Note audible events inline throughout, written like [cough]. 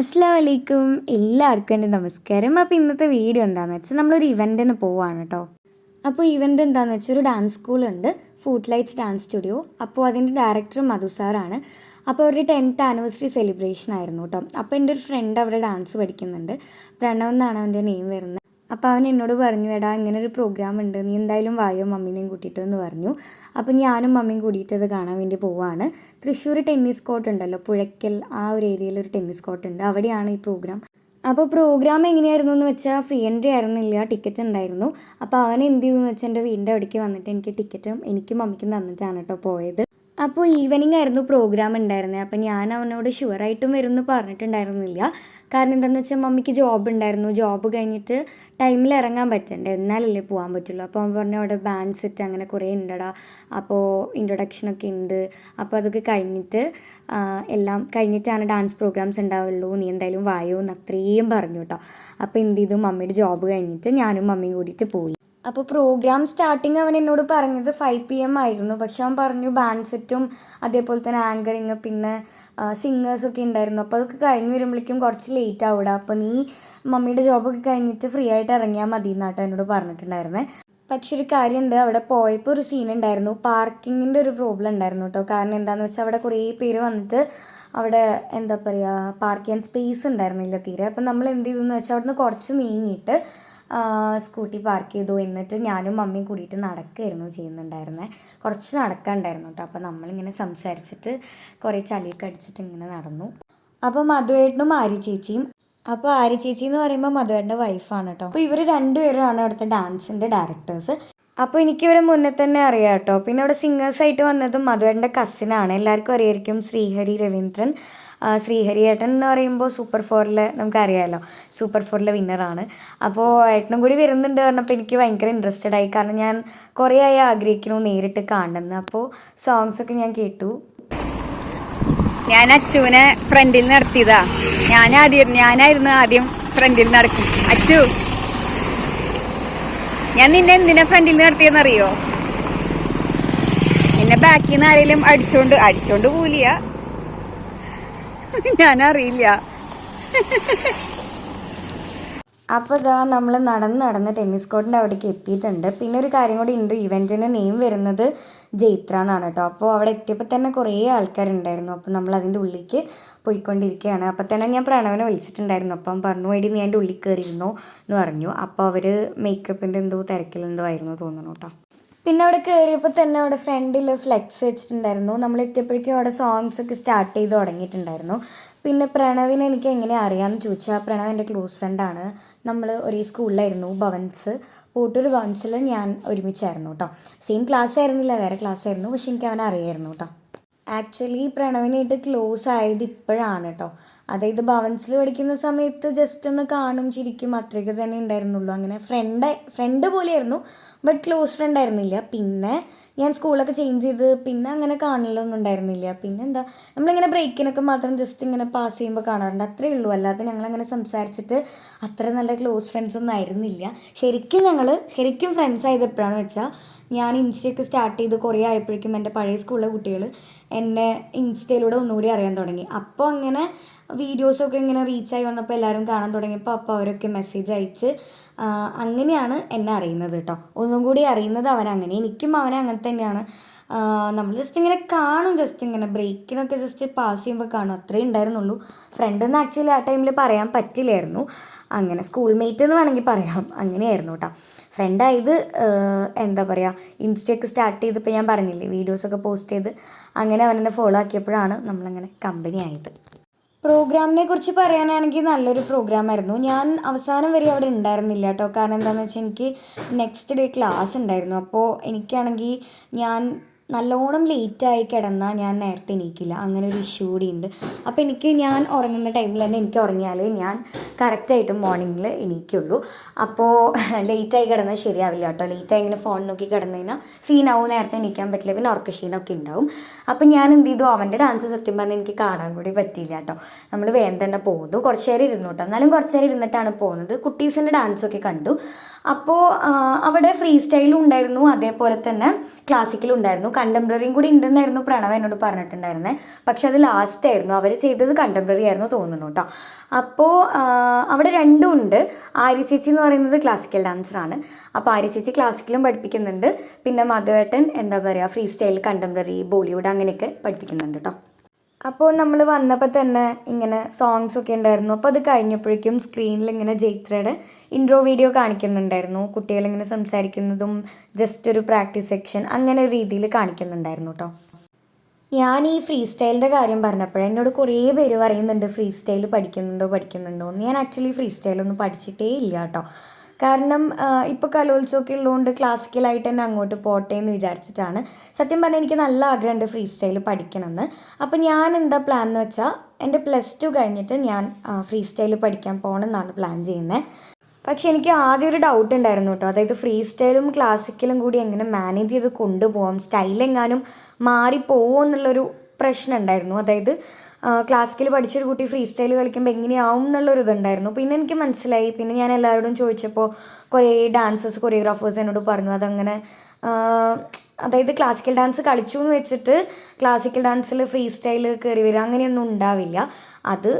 അസ്സാം വലൈക്കും എല്ലാവർക്കും എന്റെ നമസ്കാരം. അപ്പോൾ ഇന്നത്തെ വീഡിയോ എന്താണെന്ന് വെച്ചാൽ നമ്മളൊരു ഇവന്റിന് പോവാണ് കേട്ടോ. അപ്പോൾ ഇവന്റ് എന്താണെന്ന് വെച്ചാൽ ഒരു ഡാൻസ് സ്കൂളുണ്ട് ഫുഡ് ലൈറ്റ്സ് ഡാൻസ് സ്റ്റുഡിയോ അപ്പോൾ അതിന്റെ ഡയറക്ടർ മധു സാറാണ് അപ്പോൾ അവരുടെ ടെൻത്ത് ആനിവേഴ്സറി സെലിബ്രേഷൻ ആയിരുന്നു കേട്ടോ. അപ്പോൾ എന്റെ ഒരു ഫ്രണ്ട് അവിടെ ഡാൻസ് പഠിക്കുന്നുണ്ട്. പ്രണവ് എന്നാണ് അവന്റെ നെയിം വരുന്നത്. അപ്പോൾ അവൻ എന്നോട് പറഞ്ഞു എടാ ഇങ്ങനെ ഒരു പ്രോഗ്രാം ഉണ്ട്. നീ എന്തായാലും വായോ മമ്മീനെയും കൂട്ടിയിട്ട് എന്ന് പറഞ്ഞു. അപ്പോൾ ഞാനും മമ്മിയും കൂടിയിട്ട് അത് കാണാൻ വേണ്ടി പോവാണ്. തൃശ്ശൂർ ടെന്നീസ് കോർട്ട് ഉണ്ടല്ലോ പുഴയ്ക്കൽ ആ ഒരു ഏരിയയിൽ ഒരു ടെന്നീസ് കോർട്ട് ഉണ്ട്. അവിടെയാണ് ഈ പ്രോഗ്രാം അപ്പോൾ പ്രോഗ്രാം എങ്ങനെയായിരുന്നു എന്ന് വെച്ചാൽ ഫ്രീ എൻട്രി ആയിരുന്നില്ല ടിക്കറ്റ് ഉണ്ടായിരുന്നു. അപ്പോൾ അവൻ എന്ത് ചെയ്തു എന്ന് വെച്ചാൽ എന്റെ വീടിന്റെ അവിടേക്ക് വന്നിട്ട് എനിക്ക് ടിക്കറ്റും എനിക്കും മമ്മിക്കും തന്നിട്ടാണ് കേട്ടോ പോയത്. അപ്പോൾ ഈവനിങ് ആയിരുന്നു പ്രോഗ്രാം ഉണ്ടായിരുന്നത് അപ്പോൾ ഞാൻ അവനോട് ഷുവറായിട്ടും വരും എന്ന് പറഞ്ഞിട്ടുണ്ടായിരുന്നില്ല. കാരണം എന്താണെന്ന് വെച്ചാൽ മമ്മിക്ക് ജോബ് ഉണ്ടായിരുന്നു ജോബ് കഴിഞ്ഞിട്ട് ടൈമിൽ ഇറങ്ങാൻ പറ്റണ്ടേ. എന്നാലല്ലേ പോകാൻ പറ്റുള്ളൂ. അപ്പോൾ അവൻ പറഞ്ഞു അവിടെ ബാൻഡ് സെറ്റ് അങ്ങനെ കുറേ ഉണ്ടടാ. അപ്പോൾ ഇൻട്രൊഡക്ഷനൊക്കെ ഉണ്ട്. അപ്പോൾ അതൊക്കെ കഴിഞ്ഞിട്ട് എല്ലാം കഴിഞ്ഞിട്ടാണ് ഡാൻസ് പ്രോഗ്രാംസ് ഉണ്ടാവുള്ളൂ. നീ എന്തായാലും വായോ എന്ന് അത്രയും പറഞ്ഞു കേട്ടോ അപ്പോൾ എന്ത് ചെയ്തു? മമ്മിയുടെ ജോബ് കഴിഞ്ഞിട്ട് ഞാനും മമ്മിയും കൂടിയിട്ട് പോയി. അപ്പോൾ പ്രോഗ്രാം സ്റ്റാർട്ടിങ് അവൻ എന്നോട് പറഞ്ഞത് ഫൈവ് പി എം ആയിരുന്നു. പക്ഷെ അവൻ പറഞ്ഞു ബാൻഡ് സെറ്റും അതേപോലെ തന്നെ ആങ്കറിങ് പിന്നെ സിംഗേഴ്സൊക്കെ ഉണ്ടായിരുന്നു. അപ്പോൾ അതൊക്കെ കഴിഞ്ഞ് വരുമ്പോഴേക്കും കുറച്ച് ലേറ്റ് ആവിടാ. അപ്പോൾ നീ മമ്മിയുടെ ജോബൊക്കെ കഴിഞ്ഞിട്ട് ഫ്രീ ആയിട്ട് ഇറങ്ങിയാൽ മതി എന്നാട്ടോ എന്നോട് പറഞ്ഞിട്ടുണ്ടായിരുന്നേ. പക്ഷെ ഒരു കാര്യമുണ്ട്. അവിടെ പോയപ്പോൾ ഒരു സീൻ ഉണ്ടായിരുന്നു. പാർക്കിങ്ങിന്റെ ഒരു പ്രോബ്ലം ഉണ്ടായിരുന്നു കേട്ടോ കാരണം എന്താണെന്ന് വെച്ചാൽ അവിടെ കുറേ പേര് വന്നിട്ട് അവിടെ എന്താ പറയുക പാർക്ക് ചെയ്യാൻ സ്പേസ് ഉണ്ടായിരുന്നില്ല തീരെ. അപ്പം നമ്മൾ എന്ത് ചെയ്തു എന്ന് വെച്ചാൽ അവിടുന്ന് കുറച്ച് നീങ്ങിയിട്ട് സ്കൂട്ടി പാർക്ക് ചെയ്തു. എന്നിട്ട് ഞാനും മമ്മിയും കൂടിയിട്ട് നടക്കുകയായിരുന്നു ചെയ്യുന്നുണ്ടായിരുന്നത് കുറച്ച് നടക്കാനുണ്ടായിരുന്നു കേട്ടോ. അപ്പോൾ നമ്മളിങ്ങനെ സംസാരിച്ചിട്ട് കുറേ ചളിയൊക്കെ അടിച്ചിട്ട് ഇങ്ങനെ നടന്നു. അപ്പോൾ മധുവേട്ടനും ആര്യ ചേച്ചിയും. അപ്പോൾ ആര്യ ചേച്ചി എന്ന് പറയുമ്പോൾ മധുവേട്ടന്റെ വൈഫാണ് കേട്ടോ. അപ്പോൾ ഇവർ രണ്ടുപേരാണ് അവിടുത്തെ ഡാൻസിന്റെ ഡയറക്ടേഴ്സ് അപ്പോൾ എനിക്ക് ഇവരെ മുന്നേ തന്നെ അറിയാം കേട്ടോ. പിന്നെ അവിടെ സിംഗേഴ്സായിട്ട് വന്നതും മധുവേട്ടന്റെ കസിനാണ് എല്ലാവർക്കും അറിയായിരിക്കും ശ്രീഹരി രവീന്ദ്രൻ. ആ, ശ്രീഹരി ഏട്ടൻ എന്ന് പറയുമ്പോൾ സൂപ്പർ ഫോറിൽ നമുക്കറിയാമല്ലോ സൂപ്പർ ഫോറിലെ വിന്നറാണ് അപ്പോൾ ഏട്ടനും കൂടി വരുന്നുണ്ട് പറഞ്ഞപ്പോൾ എനിക്ക് ഭയങ്കര ഇൻട്രസ്റ്റഡ് ആയി. കാരണം ഞാൻ കുറേ ആയി ആഗ്രഹിക്കുന്നു നേരിട്ട് കാണണമെന്ന്. അപ്പോൾ സോങ്സ് ഒക്കെ ഞാൻ കേട്ടു. ഞാൻ അച്ചുവിനെ ഫ്രണ്ടിൽ നടത്തിയതാ ഞാൻ ആദ്യം ഞാനായിരുന്നു ആദ്യം ഫ്രണ്ടിൽ നടക്കും. അച്ചു ഞാൻ നിന്നെ എന്തിനാ ഫ്രണ്ടിൽ നടത്തിയെന്നറിയോ എന്നെ ബാക്കിൽ നിന്ന് ആരെങ്കിലും അടിച്ചോണ്ട് അടിച്ചോണ്ട് പോലിയ [laughs] ഞാൻ അറിയില്ല അപ്പോൾ ഇതാ നമ്മൾ നടന്ന് നടന്ന് ടെന്നീസ് കോർട്ടിന്റെ അവിടേക്ക് എത്തിയിട്ടുണ്ട്. പിന്നെ ഒരു കാര്യം കൂടി ഉണ്ട്. ഇവന്റിന്റെ നെയിം വരുന്നത് ജൈത്ര എന്നാണ് കേട്ടോ. അപ്പോൾ അവിടെ എത്തിയപ്പോൾ തന്നെ കുറേ ആൾക്കാരുണ്ടായിരുന്നു. അപ്പോൾ നമ്മൾ അതിന്റെ ഉള്ളിലേക്ക് പോയിക്കൊണ്ടിരിക്കുകയാണ്. അപ്പോൾ തന്നെ ഞാൻ പ്രണവനെ വിളിച്ചിട്ടുണ്ടായിരുന്നു. അപ്പം പറഞ്ഞു വേണ്ടി നീ അതിന്റെ ഉള്ളിൽ കയറിയിരുന്നു എന്ന് പറഞ്ഞു. അപ്പോൾ അവർ മേക്കപ്പിന്റെ എന്തോ തിരക്കിലെന്തോ ആയിരുന്നു തോന്നുന്നു കേട്ടോ. പിന്നെ അവിടെ കയറിയപ്പോൾ തന്നെ അവിടെ ഫ്രണ്ടിൽ ഫ്ലെക്സ് വെച്ചിട്ടുണ്ടായിരുന്നു. നമ്മൾ എത്തിയപ്പോഴേക്കും അവിടെ സോങ്സ് ഒക്കെ സ്റ്റാർട്ട് ചെയ്ത് തുടങ്ങിയിട്ടുണ്ടായിരുന്നു. പിന്നെ പ്രണവിനെ എനിക്ക് എങ്ങനെ അറിയാമെന്ന് ചോദിച്ചാൽ പ്രണവ് എന്റെ ക്ലോസ് ഫ്രണ്ടാണ് നമ്മൾ ഒരേ സ്കൂളിലായിരുന്നു ഭവൻസ്. പോട്ടൂർ ഭവൻസിൽ ഞാൻ ഒരുമിച്ചായിരുന്നു കേട്ടോ സെയിം ക്ലാസ് ആയിരുന്നില്ല വേറെ ക്ലാസ് ആയിരുന്നു പക്ഷെ എനിക്ക് അവനെ അറിയായിരുന്നു കേട്ടോ ആക്ച്വലി പ്രണവിനായിട്ട് ക്ലോസ് ആയത് ഇപ്പോഴാണ് കേട്ടോ അതായത് ഭവൻസിൽ പഠിക്കുന്ന സമയത്ത് ജസ്റ്റ് ഒന്ന് കാണും ചിരിക്കും അത്രയൊക്കെ തന്നെ ഉണ്ടായിരുന്നുള്ളൂ. അങ്ങനെ ഫ്രണ്ട് ഫ്രണ്ട് പോലെയായിരുന്നു ബട്ട് ക്ലോസ് ഫ്രണ്ട് ആയിരുന്നില്ല. പിന്നെ ഞാൻ സ്കൂളൊക്കെ ചേഞ്ച് ചെയ്ത് പിന്നെ അങ്ങനെ കാണലൊന്നും ഉണ്ടായിരുന്നില്ല. പിന്നെ എന്താ നമ്മളിങ്ങനെ ബ്രേക്കിനൊക്കെ മാത്രം ജസ്റ്റ് ഇങ്ങനെ പാസ് ചെയ്യുമ്പോൾ കാണാറുണ്ട്. അത്രേ ഉള്ളൂ. അല്ലാതെ ഞങ്ങളങ്ങനെ സംസാരിച്ചിട്ട് അത്ര നല്ല ക്ലോസ് ഫ്രണ്ട്സ് ഒന്നും ആയിരുന്നില്ല. ശരിക്കും ഞങ്ങൾ ശരിക്കും ഫ്രണ്ട്സ് ആയത് എപ്പോഴാണെന്ന് വെച്ചാൽ ഞാൻ ഇൻസ്റ്റയൊക്കെ സ്റ്റാർട്ട് ചെയ്ത് കുറേ ആയപ്പോഴേക്കും എന്റെ പഴയ സ്കൂളിലെ കുട്ടികൾ എന്നെ ഇൻസ്റ്റയിലൂടെ ഒന്നുകൂടി അറിയാൻ തുടങ്ങി. അപ്പോൾ അങ്ങനെ വീഡിയോസൊക്കെ ഇങ്ങനെ റീച്ചായി വന്നപ്പോൾ എല്ലാവരും കാണാൻ തുടങ്ങിയപ്പോൾ അപ്പോൾ അവരൊക്കെ മെസ്സേജ് അയച്ച് അങ്ങനെയാണ് എന്നെ അറിയുന്നത് കേട്ടോ. ഒന്നും കൂടി അറിയുന്നത് അവനങ്ങനെ എനിക്കും അവനെ അങ്ങനെ തന്നെയാണ്. നമ്മൾ ജസ്റ്റ് ഇങ്ങനെ കാണും ജസ്റ്റ് ഇങ്ങനെ ബ്രേക്കിനൊക്കെ ജസ്റ്റ് പാസ് ചെയ്യുമ്പോൾ കാണും. അത്രേ ഉണ്ടായിരുന്നുള്ളൂ. ഫ്രണ്ട് എന്ന് ആക്ച്വലി ആ ടൈമിൽ പറയാൻ പറ്റില്ലായിരുന്നു. അങ്ങനെ സ്കൂൾ മേറ്റ് എന്ന് വേണമെങ്കിൽ പറയാം. അങ്ങനെയായിരുന്നു കേട്ടോ ഫ്രണ്ടായത് എന്താ പറയുക ഇൻസ്റ്റയൊക്കെ സ്റ്റാർട്ട് ചെയ്തപ്പോൾ ഞാൻ പറഞ്ഞില്ലേ വീഡിയോസൊക്കെ പോസ്റ്റ് ചെയ്ത്. അങ്ങനെ അവനെന്നെ ഫോളോ ആക്കിയപ്പോഴാണ് നമ്മളങ്ങനെ കമ്പനി ആയത്. പ്രോഗ്രാമിനെ കുറിച്ച് പറയാനാണെങ്കിൽ നല്ലൊരു പ്രോഗ്രാമായിരുന്നു ഞാൻ അവസാനം വരെ അവിടെ ഉണ്ടായിരുന്നില്ല കേട്ടോ കാരണം എന്താണെന്ന് വെച്ചാൽ എനിക്ക് നെക്സ്റ്റ് ഡേ ക്ലാസ് ഉണ്ടായിരുന്നു. അപ്പോൾ എനിക്കാണെങ്കിൽ ഞാൻ നല്ലോണം ലേറ്റായി കിടന്നാൽ ഞാൻ നേരത്തെ എണീക്കില്ല. അങ്ങനെ ഒരു ഇഷ്യൂ കൂടി ഉണ്ട്. അപ്പോൾ എനിക്ക് ഞാൻ ഉറങ്ങുന്ന ടൈമിൽ തന്നെ എനിക്ക് ഉറങ്ങിയാൽ ഞാൻ കറക്റ്റായിട്ട് മോർണിംഗിൽ എണീക്കുള്ളൂ. അപ്പോൾ ലേറ്റായി കിടന്നാൽ ശരിയാവില്ല കേട്ടോ. ലേറ്റായി ഇങ്ങനെ ഫോൺ നോക്കി കിടന്നു കഴിഞ്ഞാൽ സീനാവും നേരത്തെ എണീക്കാൻ പറ്റില്ല. പിന്നെ ഉറക്ക ക്ഷീണമൊക്കെ ഉണ്ടാവും. അപ്പോൾ ഞാൻ എന്ത് ചെയ്തു? അവന്റെ ഡാൻസ് സത്യം പറഞ്ഞാൽ എനിക്ക് കാണാൻ കൂടി പറ്റിയില്ല കേട്ടോ. നമ്മൾ വേഗം തന്നെ പോകുന്നു കുറച്ച് നേരം ഇരുന്നു കേട്ടോ. എന്നാലും കുറച്ച് നേരം ഇരുന്നിട്ടാണ് പോകുന്നത് കുട്ടീസിന്റെ ഡാൻസൊക്കെ കണ്ടു. അപ്പോൾ അവിടെ ഫ്രീ സ്റ്റൈലും ഉണ്ടായിരുന്നു അതേപോലെ തന്നെ ക്ലാസിക്കലും ഉണ്ടായിരുന്നു. കണ്ടംപററിയും കൂടി ഉണ്ടെന്നായിരുന്നു പ്രണവ് എന്നോട് പറഞ്ഞിട്ടുണ്ടായിരുന്നത് പക്ഷെ അത് ലാസ്റ്റ് ആയിരുന്നു. അവർ ചെയ്തത് കണ്ടംപററി ആയിരുന്നു തോന്നുന്നു കേട്ടോ അപ്പോൾ അവിടെ രണ്ടും ഉണ്ട്. ആര്യ ചേച്ചി എന്ന് പറയുന്നത് ക്ലാസിക്കൽ ഡാൻസറാണ് അപ്പോൾ ആര്യ ചേച്ചി ക്ലാസിക്കലും പഠിപ്പിക്കുന്നുണ്ട്. പിന്നെ മധുവേട്ടൻ എന്താ പറയുക ഫ്രീ സ്റ്റൈൽ കണ്ടംപററി ബോളിവുഡ് അങ്ങനെയൊക്കെ പഠിപ്പിക്കുന്നുണ്ട് കേട്ടോ അപ്പോൾ നമ്മൾ വന്നപ്പോൾ തന്നെ ഇങ്ങനെ സോങ്സ് ഒക്കെ ഉണ്ടായിരുന്നു. അപ്പോൾ അത് കഴിഞ്ഞപ്പോഴേക്കും സ്ക്രീനിൽ ഇങ്ങനെ ജൈത്രയുടെ ഇൻട്രോ വീഡിയോ കാണിക്കുന്നുണ്ടായിരുന്നു. കുട്ടികളിങ്ങനെ സംസാരിക്കുന്നതും ജസ്റ്റ് ഒരു പ്രാക്ടീസ് സെക്ഷൻ അങ്ങനെ ഒരു രീതിയിൽ കാണിക്കുന്നുണ്ടായിരുന്നു കേട്ടോ ഞാൻ ഈ ഫ്രീ സ്റ്റൈലിന്റെ കാര്യം പറഞ്ഞപ്പോൾ എന്നോട് കുറേ പേര് പറയുന്നുണ്ട് ഫ്രീ സ്റ്റൈൽ പഠിക്കുന്നുണ്ടോ പഠിക്കുന്നുണ്ടോ എന്ന്. ഞാൻ ആക്ച്വലി ഫ്രീ സ്റ്റൈലൊന്നും പഠിച്ചിട്ടേ ഇല്ല കേട്ടോ കാരണം ഇപ്പോൾ കലോത്സവമൊക്കെ ഉള്ളതുകൊണ്ട് ക്ലാസിക്കലായിട്ട് തന്നെ അങ്ങോട്ട് പോട്ടെ എന്ന് വിചാരിച്ചിട്ടാണ്. സത്യം പറഞ്ഞാൽ എനിക്ക് നല്ല ആഗ്രഹമുണ്ട് ഫ്രീ സ്റ്റൈൽ പഠിക്കണമെന്ന് അപ്പോൾ ഞാൻ എന്താ പ്ലാൻ എന്ന് വെച്ചാൽ എന്റെ പ്ലസ് ടു കഴിഞ്ഞിട്ട് ഞാൻ ഫ്രീ സ്റ്റൈൽ പഠിക്കാൻ പോകണം എന്നാണ് പ്ലാൻ ചെയ്യുന്നത് പക്ഷെ എനിക്ക് ആദ്യം ഒരു ഡൗട്ട് ഉണ്ടായിരുന്നു കേട്ടോ അതായത് ഫ്രീ സ്റ്റൈലും ക്ലാസിക്കലും കൂടി എങ്ങനെ മാനേജ് ചെയ്ത് കൊണ്ടുപോകാം സ്റ്റൈലെങ്ങാനും മാറിപ്പോവോ എന്നുള്ളൊരു പ്രശ്നം ഉണ്ടായിരുന്നു അതായത് ക്ലാസിക്കൽ പഠിച്ചൊരു കുട്ടി ഫ്രീ സ്റ്റൈൽ കളിക്കുമ്പോൾ എങ്ങനെയാവും എന്നുള്ളൊരു ഇതുണ്ടായിരുന്നു. പിന്നെ എനിക്ക് മനസ്സിലായി. പിന്നെ ഞാൻ എല്ലാവരോടും ചോദിച്ചപ്പോൾ കുറേ ഡാൻസേഴ്സ് കൊറിയോഗ്രാഫേഴ്സ് എന്നോട് പറഞ്ഞു. അതങ്ങനെ അതായത് ക്ലാസിക്കൽ ഡാൻസ് കളിച്ചു എന്ന് വെച്ചിട്ട് ക്ലാസിക്കൽ ഡാൻസിൽ ഫ്രീ സ്റ്റൈൽ കയറി വരിക അങ്ങനെയൊന്നും ഉണ്ടാവില്ല. അത്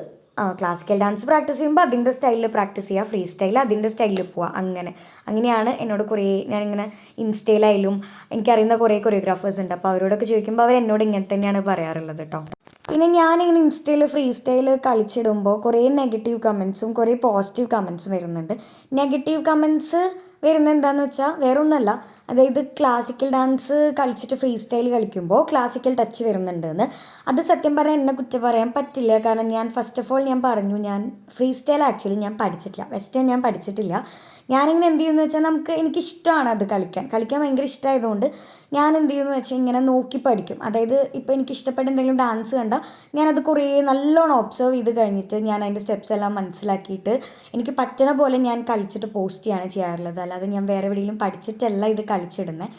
ക്ലാസിക്കൽ ഡാൻസ് പ്രാക്ടീസ് ചെയ്യുമ്പോൾ അതിന്റെ സ്റ്റൈലിൽ പ്രാക്ടീസ് ചെയ്യുക ഫ്രീ സ്റ്റൈൽ അതിന്റെ സ്റ്റൈലിൽ പോവുക അങ്ങനെ. അങ്ങനെയാണ് എന്നോട് കുറേ ഞാനിങ്ങനെ ഇൻസ്റ്റയിലായാലും എനിക്കറിയുന്ന കുറേ കൊറിയോഗ്രാഫേഴ്സ് ഉണ്ട്. അപ്പോൾ അവരോടൊക്കെ ചോദിക്കുമ്പോൾ അവർ എന്നോട് ഇങ്ങനെ തന്നെയാണ് പറയാറുള്ളത് കേട്ടോ പിന്നെ ഞാനിങ്ങനെ ഇൻസ്റ്റയിൽ ഫ്രീ സ്റ്റൈൽ കളിച്ചിടുമ്പോൾ കുറേ നെഗറ്റീവ് കമൻസും കുറേ പോസിറ്റീവ് കമൻസും വരുന്നുണ്ട്. നെഗറ്റീവ് കമൻസ് വരുന്നത് എന്താണെന്ന് വെച്ചാൽ വേറെ ഒന്നല്ല അതായത് ക്ലാസിക്കൽ ഡാൻസ് കളിച്ചിട്ട് ഫ്രീ സ്റ്റൈൽ കളിക്കുമ്പോൾ ക്ലാസിക്കൽ ടച്ച് വരുന്നുണ്ടെന്ന്. അത് സത്യം പറഞ്ഞാൽ എന്നെ കുറ്റം പറയാൻ പറ്റില്ല. കാരണം ഞാൻ ഫസ്റ്റ് ഓഫ് ഓൾ ഞാൻ പറഞ്ഞു ഞാൻ ഫ്രീ സ്റ്റൈൽ ആക്ച്വലി ഞാൻ പഠിച്ചിട്ടില്ല. വെസ്റ്റേൺ ഞാൻ പഠിച്ചിട്ടില്ല. ഞാനിങ്ങനെ എന്ത് ചെയ്യുമെന്ന് വെച്ചാൽ നമുക്ക് എനിക്കിഷ്ടമാണ് അത് കളിക്കാൻ. കളിക്കാൻ ഭയങ്കര ഇഷ്ടമായതുകൊണ്ട് ഞാൻ എന്ത് ചെയ്യുമെന്ന് വെച്ചാൽ ഇങ്ങനെ നോക്കി പഠിക്കും. അതായത് ഇപ്പോൾ എനിക്ക് ഇഷ്ടപ്പെട്ട എന്തെങ്കിലും ഡാൻസ് കണ്ടാൽ ഞാനത് കുറേ നല്ലോണം ഒബ്സർവ് ചെയ്ത് കഴിഞ്ഞിട്ട് ഞാൻ അതിന്റെ സ്റ്റെപ്സ് എല്ലാം മനസ്സിലാക്കിയിട്ട് എനിക്ക് പറ്റണ പോലെ ഞാൻ കളിച്ചിട്ട് പോസ്റ്റ് ചെയ്യാണ് ചെയ്യാറുള്ളത്. അല്ലാതെ ഞാൻ വേറെ എവിടെയെങ്കിലും പഠിച്ചിട്ടല്ല ഇത് കളിച്ചിടുന്നത്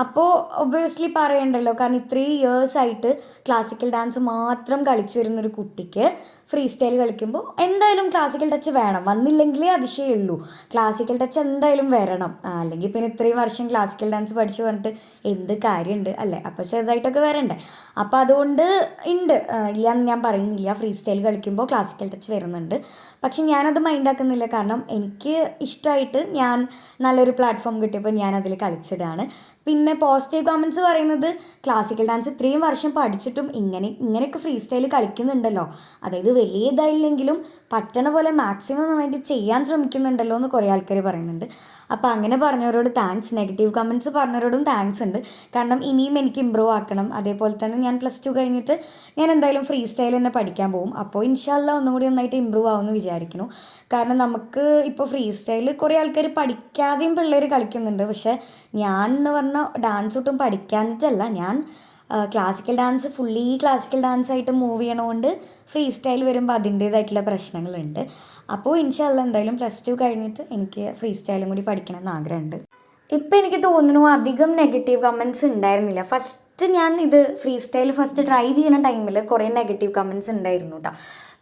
അപ്പോൾ ഒബ്വിയസ്ലി പറയണ്ടല്ലോ കാരണം ഇത്രയും ഇയേഴ്സായിട്ട് ക്ലാസിക്കൽ ഡാൻസ് മാത്രം കളിച്ചു വരുന്നൊരു കുട്ടിക്ക് ഫ്രീ സ്റ്റൈൽ കളിക്കുമ്പോൾ എന്തായാലും ക്ലാസിക്കൽ ടച്ച് വേണം. വന്നില്ലെങ്കിലേ അതിശയുള്ളൂ. ക്ലാസിക്കൽ ടച്ച് എന്തായാലും വരണം. അല്ലെങ്കിൽ പിന്നെ ഇത്രയും വർഷം ക്ലാസിക്കൽ ഡാൻസ് പഠിച്ചു പറഞ്ഞിട്ട് എന്ത് കാര്യമുണ്ട് അല്ലേ? അപ്പോൾ ചെറുതായിട്ടൊക്കെ വരണ്ടേ? അപ്പോൾ അതുകൊണ്ട് ഉണ്ട് ആ, ഇല്ല എന്ന് ഞാൻ പറയുന്നില്ല. ഫ്രീ സ്റ്റൈൽ കളിക്കുമ്പോൾ ക്ലാസിക്കൽ ടച്ച് വരുന്നുണ്ട്. പക്ഷെ ഞാനത് മൈൻഡാക്കുന്നില്ല കാരണം എനിക്ക് ഇഷ്ടമായിട്ട് ഞാൻ നല്ലൊരു പ്ലാറ്റ്ഫോം കിട്ടിയപ്പോൾ ഞാൻ അതിൽ കളിച്ചതാണ്. പിന്നെ പോസിറ്റീവ് കമൻസ് പറയുന്നത് ക്ലാസിക്കൽ ഡാൻസ് ഇത്രയും വർഷം പഠിച്ചിട്ടും ഇങ്ങനെ ഇങ്ങനെയൊക്കെ ഫ്രീ സ്റ്റൈൽ കളിക്കുന്നുണ്ടല്ലോ. അതായത് വലിയ ഇതായില്ലെങ്കിലും പറ്റണ പോലെ മാക്സിമം നന്നായിട്ട് ചെയ്യാൻ ശ്രമിക്കുന്നുണ്ടല്ലോ എന്ന് കുറേ ആൾക്കാർ പറയുന്നുണ്ട്. അപ്പോൾ അങ്ങനെ പറഞ്ഞവരോട് താങ്ക്സ് നെഗറ്റീവ് കമൻസ് പറഞ്ഞവരോടും താങ്ക്സ് ഉണ്ട്. കാരണം ഇനിയും എനിക്ക് ഇമ്പ്രൂവ് ആക്കണം. അതേപോലെ തന്നെ ഞാൻ പ്ലസ് ടു കഴിഞ്ഞിട്ട് ഞാൻ എന്തായാലും ഫ്രീ സ്റ്റൈൽ തന്നെ പഠിക്കാൻ പോകും. അപ്പോൾ ഇൻഷാല്ല ഒന്നും കൂടി നന്നായിട്ട് ഇമ്പ്രൂവ് ആവുമെന്ന് വിചാരിക്കുന്നു. കാരണം നമുക്ക് ഇപ്പോൾ ഫ്രീ സ്റ്റൈൽ കുറേ ആൾക്കാർ പഠിക്കാതെയും പിള്ളേർ കളിക്കുന്നുണ്ട്. പക്ഷേ ഞാൻ എന്ന് പറഞ്ഞാൽ ഡാൻസ് ഒട്ടും പഠിക്കാഞ്ഞിട്ടല്ല. ഞാൻ classical dance fully classical dance ആയിട്ട് മൂവ് ചെയ്യണതുകൊണ്ട് ഫ്രീ സ്റ്റൈൽ വരുമ്പോൾ അതിന്റേതായിട്ടുള്ള പ്രശ്നങ്ങളുണ്ട്. അപ്പോൾ ഇൻഷാല്ല എന്തായാലും പ്ലസ് ടു കഴിഞ്ഞിട്ട് എനിക്ക് ഫ്രീ സ്റ്റൈലും കൂടി പഠിക്കണം എന്ന് ആഗ്രഹമുണ്ട്. ഇപ്പം എനിക്ക് തോന്നുന്നു അധികം നെഗറ്റീവ് കമൻസ് ഉണ്ടായിരുന്നില്ല. ഫസ്റ്റ് ഞാൻ ഇത് ഫ്രീ സ്റ്റൈൽ ഫസ്റ്റ് ട്രൈ ചെയ്യുന്ന ടൈമിൽ കുറേ നെഗറ്റീവ് കമൻസ് ഉണ്ടായിരുന്നു കേട്ടോ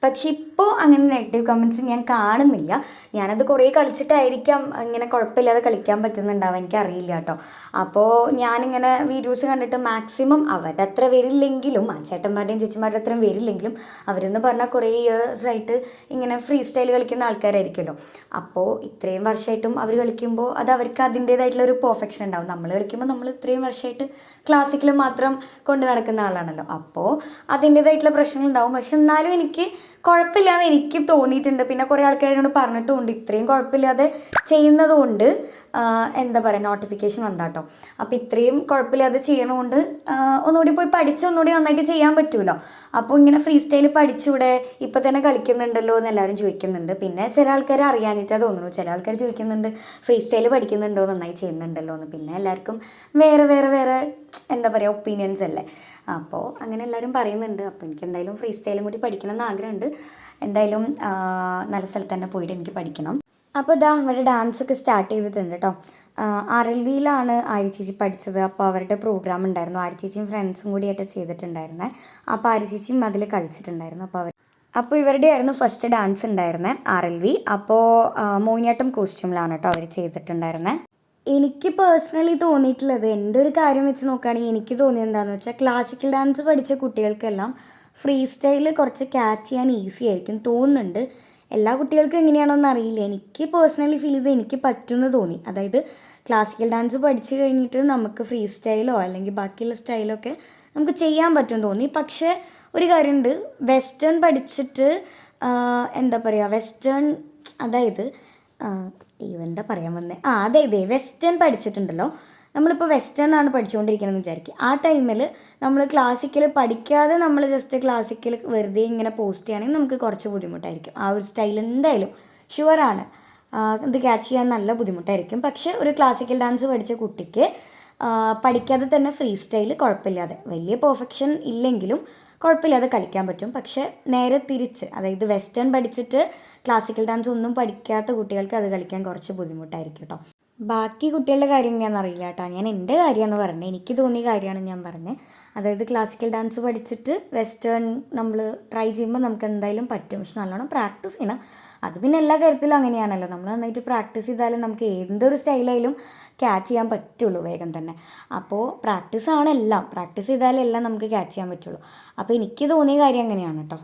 പക്ഷെ ഇപ്പോൾ അങ്ങനെ നെഗറ്റീവ് കമൻസ് ഞാൻ കാണുന്നില്ല. ഞാനത് കുറേ കളിച്ചിട്ടായിരിക്കാം. ഇങ്ങനെ കുഴപ്പമില്ലാതെ കളിക്കാൻ പറ്റുന്നുണ്ടാവും. എനിക്കറിയില്ല കേട്ടോ. അപ്പോൾ ഞാനിങ്ങനെ വീഡിയോസ് കണ്ടിട്ട് മാക്സിമം അവരുടെ അത്ര വരില്ലെങ്കിലും ആ ചേട്ടന്മാരുടെയും ചേച്ചിമാരുടെ അത്രയും വരില്ലെങ്കിലും അവരെന്ന് പറഞ്ഞാൽ കുറേ ഇയേഴ്സ് ആയിട്ട് ഇങ്ങനെ ഫ്രീ സ്റ്റൈൽ കളിക്കുന്ന ആൾക്കാരായിരിക്കുമല്ലോ. അപ്പോൾ ഇത്രയും വർഷമായിട്ടും അവർ കളിക്കുമ്പോൾ അത് അവർക്ക് അതിന്റേതായിട്ടുള്ള ഒരു പെർഫെക്ഷൻ ഉണ്ടാവും. നമ്മൾ കളിക്കുമ്പോൾ നമ്മൾ ഇത്രയും വർഷമായിട്ട് ക്ലാസിക്കൽ മാത്രം കൊണ്ട് നടക്കുന്ന ആളാണല്ലോ. അപ്പോൾ അതിന്റേതായിട്ടുള്ള പ്രശ്നങ്ങളുണ്ടാവും. പക്ഷെ എന്നാലും എനിക്ക് കുഴപ്പമില്ലാന്ന് എനിക്ക് തോന്നിയിട്ടുണ്ട്. പിന്നെ കുറേ ആൾക്കാരോട് പറഞ്ഞിട്ടുമുണ്ട് ഇത്രയും കുഴപ്പമില്ലാതെ ചെയ്യുന്നത് കൊണ്ട് എന്താ പറയുക നോട്ടിഫിക്കേഷൻ വന്നാട്ടോ അപ്പോൾ ഇത്രയും കുഴപ്പമില്ലാതെ ചെയ്യണമുണ്ട് ഒന്നുകൂടി പോയി പഠിച്ച് ഒന്നുകൂടി നന്നായിട്ട് ചെയ്യാൻ പറ്റുമല്ലോ അപ്പോൾ ഇങ്ങനെ ഫ്രീ സ്റ്റൈൽ പഠിച്ചൂടെ? ഇപ്പോൾ തന്നെ കളിക്കുന്നുണ്ടല്ലോ എന്ന് എല്ലാവരും ചോദിക്കുന്നുണ്ട്. പിന്നെ ചില ആൾക്കാർ അറിയാനിട്ടാ തോന്നുന്നു. ചില ആൾക്കാർ ചോദിക്കുന്നുണ്ട് ഫ്രീ സ്റ്റൈൽ പഠിക്കുന്നുണ്ടോ? നന്നായി ചെയ്യുന്നുണ്ടല്ലോ എന്ന്. പിന്നെ എല്ലാവർക്കും വേറെ വേറെ വേറെ എന്താ പറയുക ഒപ്പീനിയൻസ് അല്ലേ? അപ്പോൾ അങ്ങനെ എല്ലാവരും പറയുന്നുണ്ട്. അപ്പോൾ എനിക്ക് എന്തായാലും ഫ്രീ സ്റ്റൈലും കൂടി പഠിക്കണം എന്ന് ആഗ്രഹമുണ്ട്. എന്തായാലും നല്ല സ്ഥലത്ത് തന്നെ പോയിട്ട് എനിക്ക് പഠിക്കണം. അപ്പോൾ ഇതാ അവരുടെ ഡാൻസ് ഒക്കെ സ്റ്റാർട്ട് ചെയ്തിട്ടുണ്ട് കേട്ടോ ആർ എൽ വിയിലാണ് ആര്യ ചേച്ചി പഠിച്ചത്. അപ്പോൾ അവരുടെ പ്രോഗ്രാം ഉണ്ടായിരുന്നു. ആര്യ ചേച്ചിയും ഫ്രണ്ട്സും കൂടിയായിട്ട് ചെയ്തിട്ടുണ്ടായിരുന്നത് അപ്പോൾ ആര്യ ചേച്ചിയും അതിൽ കളിച്ചിട്ടുണ്ടായിരുന്നു. അപ്പോൾ അവർ അപ്പോൾ ഇവരുടെ ആയിരുന്നു ഫസ്റ്റ് ഡാൻസ് ഉണ്ടായിരുന്നത് ആർ എൽ വി അപ്പോൾ മോഹിനിയാട്ടം കോസ്റ്റ്യൂമിലാണ് കേട്ടോ അവർ ചെയ്തിട്ടുണ്ടായിരുന്നത് എനിക്ക് പേഴ്സണലി തോന്നിയിട്ടുള്ളത് എന്റെ ഒരു കാര്യം വെച്ച് നോക്കുകയാണെങ്കിൽ എനിക്ക് തോന്നിയത് എന്താണെന്ന് വെച്ചാൽ ക്ലാസിക്കൽ ഡാൻസ് പഠിച്ച കുട്ടികൾക്കെല്ലാം ഫ്രീ സ്റ്റൈൽ കുറച്ച് ക്യാച്ച് ചെയ്യാൻ ഈസി ആയിരിക്കും തോന്നുന്നുണ്ട്. എല്ലാ കുട്ടികൾക്കും എങ്ങനെയാണോന്ന് അറിയില്ല. എനിക്ക് പേഴ്സണലി ഫീൽ ചെയ്ത് എനിക്ക് പറ്റുമെന്ന് തോന്നി. അതായത് ക്ലാസിക്കൽ ഡാൻസ് പഠിച്ചു കഴിഞ്ഞിട്ട് നമുക്ക് ഫ്രീ സ്റ്റൈലോ അല്ലെങ്കിൽ ബാക്കിയുള്ള സ്റ്റൈലോ ഒക്കെ നമുക്ക് ചെയ്യാൻ പറ്റുമെന്ന് തോന്നി. പക്ഷേ ഒരു കാര്യമുണ്ട്. വെസ്റ്റേൺ പഠിച്ചിട്ട് എന്താ പറയുക വെസ്റ്റേൺ അതായത് അയ്യോ എന്താ പറയാൻ വന്നേ? ആ അതെ അതെ വെസ്റ്റേൺ പഠിച്ചിട്ടുണ്ടല്ലോ. നമ്മളിപ്പോൾ വെസ്റ്റേൺ ആണ് പഠിച്ചുകൊണ്ടിരിക്കണമെന്ന് വിചാരിക്കുക ആ ടൈമിൽ നമ്മൾ ക്ലാസിക്കൽ പഠിക്കാതെ നമ്മൾ ജസ്റ്റ് ക്ലാസിക്കൽ വെറുതെ ഇങ്ങനെ പോസ്റ്റ് ചെയ്യുകയാണെങ്കിൽ നമുക്ക് കുറച്ച് ബുദ്ധിമുട്ടായിരിക്കും. ആ ഒരു സ്റ്റൈൽ എന്തായാലും ഷുവറാണ് ഇത് ക്യാച്ച് ചെയ്യാൻ നല്ല ബുദ്ധിമുട്ടായിരിക്കും. പക്ഷേ ഒരു ക്ലാസിക്കൽ ഡാൻസ് പഠിച്ച കുട്ടിക്ക് പഠിക്കാതെ തന്നെ ഫ്രീ സ്റ്റൈൽ കുഴപ്പമില്ലാതെ. വലിയ പെർഫെക്ഷൻ ഇല്ലെങ്കിലും കുഴപ്പമില്ലാതെ കളിക്കാൻ പറ്റും. പക്ഷേ നേരെ തിരിച്ച് അതായത് വെസ്റ്റേൺ പഠിച്ചിട്ട് ക്ലാസിക്കൽ ഡാൻസ് ഒന്നും പഠിക്കാത്ത കുട്ടികൾക്ക് അത് കളിക്കാൻ കുറച്ച് ബുദ്ധിമുട്ടായിരിക്കും കേട്ടോ ബാക്കി കുട്ടികളുടെ കാര്യം ഞാൻ അറിയില്ല കേട്ടോ. ഞാൻ എന്റെ കാര്യമാണ് പറഞ്ഞത്. എനിക്ക് തോന്നിയ കാര്യമാണ് ഞാൻ പറഞ്ഞത്. അതായത് ക്ലാസിക്കൽ ഡാൻസ് പഠിച്ചിട്ട് വെസ്റ്റേൺ നമ്മൾ ട്രൈ ചെയ്യുമ്പോൾ നമുക്ക് എന്തായാലും പറ്റും. പക്ഷെ നല്ലോണം പ്രാക്ടീസ് ചെയ്യണം. അത് പിന്നെ എല്ലാ കാര്യത്തിലും അങ്ങനെയാണല്ലോ. നമ്മൾ നന്നായിട്ട് പ്രാക്ടീസ് ചെയ്താലും നമുക്ക് എന്തൊരു സ്റ്റൈലായാലും ക്യാച്ച് ചെയ്യാൻ പറ്റുള്ളൂ വേഗം തന്നെ. അപ്പോൾ ആണ് എല്ലാം. പ്രാക്ടീസ് ചെയ്താലേ എല്ലാം നമുക്ക് ക്യാച്ച് ചെയ്യാൻ പറ്റുള്ളൂ. അപ്പോൾ എനിക്ക് തോന്നിയ കാര്യം അങ്ങനെയാണ് കേട്ടോ.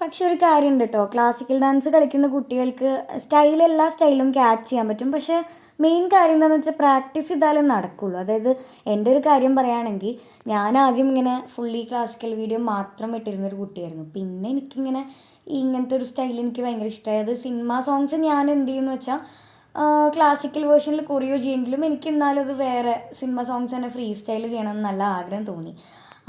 പക്ഷെ ഒരു കാര്യമുണ്ട് കേട്ടോ. ക്ലാസിക്കൽ ഡാൻസ് കളിക്കുന്ന കുട്ടികൾക്ക് സ്റ്റൈൽ എല്ലാ സ്റ്റൈലും ക്യാച്ച് ചെയ്യാൻ പറ്റും. പക്ഷേ മെയിൻ കാര്യം എന്താണെന്ന് വെച്ചാൽ പ്രാക്ടീസ് ചെയ്താലേ നടക്കുള്ളൂ. അതായത് എന്റെ ഒരു കാര്യം പറയുകയാണെങ്കിൽ ഞാൻ ആദ്യം ഇങ്ങനെ ഫുള്ളി ക്ലാസിക്കൽ വീഡിയോ മാത്രം ഇട്ടിരുന്ന ഒരു കുട്ടിയായിരുന്നു. പിന്നെ എനിക്കിങ്ങനെ ഇങ്ങനത്തെ ഒരു സ്റ്റൈൽ എനിക്ക് ഭയങ്കര ഇഷ്ടമായത് സിനിമ സോങ്സ് ഞാൻ എന്ത് ചെയ്യുമെന്ന് വെച്ചാൽ ക്ലാസിക്കൽ വേർഷനിൽ കൊറിയോ ചെയ്യുമെങ്കിലും എനിക്ക് എന്നാലും അത് വേറെ സിനിമ സോങ്സ് തന്നെ ഫ്രീ സ്റ്റൈൽ ചെയ്യണമെന്ന് നല്ല ആഗ്രഹം തോന്നി.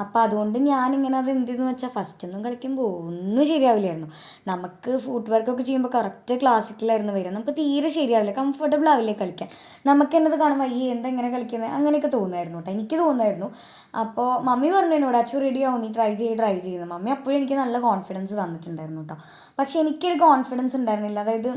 അപ്പോൾ അതുകൊണ്ട് ഞാനിങ്ങനെ അത് എന്ത് ചെയ്തെന്ന് വെച്ചാൽ ഫസ്റ്റ് ഒന്നും കളിക്കുമ്പോൾ ഒന്നും ശരിയാവില്ലായിരുന്നു. നമുക്ക് ഫുഡ് വർക്കൊക്കെ ചെയ്യുമ്പോൾ കറക്റ്റ് ക്ലാസിക്കലായിരുന്നു വരിക. നമുക്ക് തീരെ ശരിയാവില്ല. കംഫർട്ടബിൾ ആവില്ലേ കളിക്കാൻ. നമുക്ക് എന്നത് കാണുമ്പോൾ അയ്യേ എന്താ ഇങ്ങനെ കളിക്കുന്നത് അങ്ങനെയൊക്കെ തോന്നുമായിരുന്നു കേട്ടോ എനിക്ക് തോന്നുമായിരുന്നു അപ്പോൾ മമ്മി പറഞ്ഞു എന്നോട് അച്ചു റെഡി ആവും. നീ ട്രൈ ചെയ്ത് ട്രൈ ചെയ്യുന്നത് മമ്മി അപ്പോഴും എനിക്ക് നല്ല കോൺഫിഡൻസ് തന്നിട്ടുണ്ടായിരുന്നു കേട്ടോ പക്ഷേ എനിക്കൊരു കോൺഫിഡൻസ് ഉണ്ടായിരുന്നില്ല. അതായത്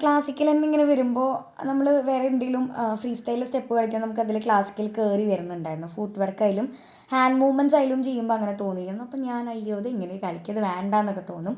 ക്ലാസിക്കൽ തന്നെ ഇങ്ങനെ വരുമ്പോൾ നമ്മൾ വേറെ എന്തെങ്കിലും ഫ്രീ സ്റ്റൈൽ സ്റ്റെപ്പ് കളിക്കാൻ നമുക്ക് അതിൽ ക്ലാസിക്കൽ കയറി വരുന്നുണ്ടായിരുന്നു. ഫുട് വർക്ക് ആയാലും ഹാൻഡ് മൂവ്മെന്റ്സ് ആയാലും ചെയ്യുമ്പോൾ അങ്ങനെ തോന്നിയിരുന്നു. അപ്പം ഞാൻ അയ്യോ ഇത് ഇങ്ങനെ കളിക്കത് വേണ്ട എന്നൊക്കെ തോന്നും.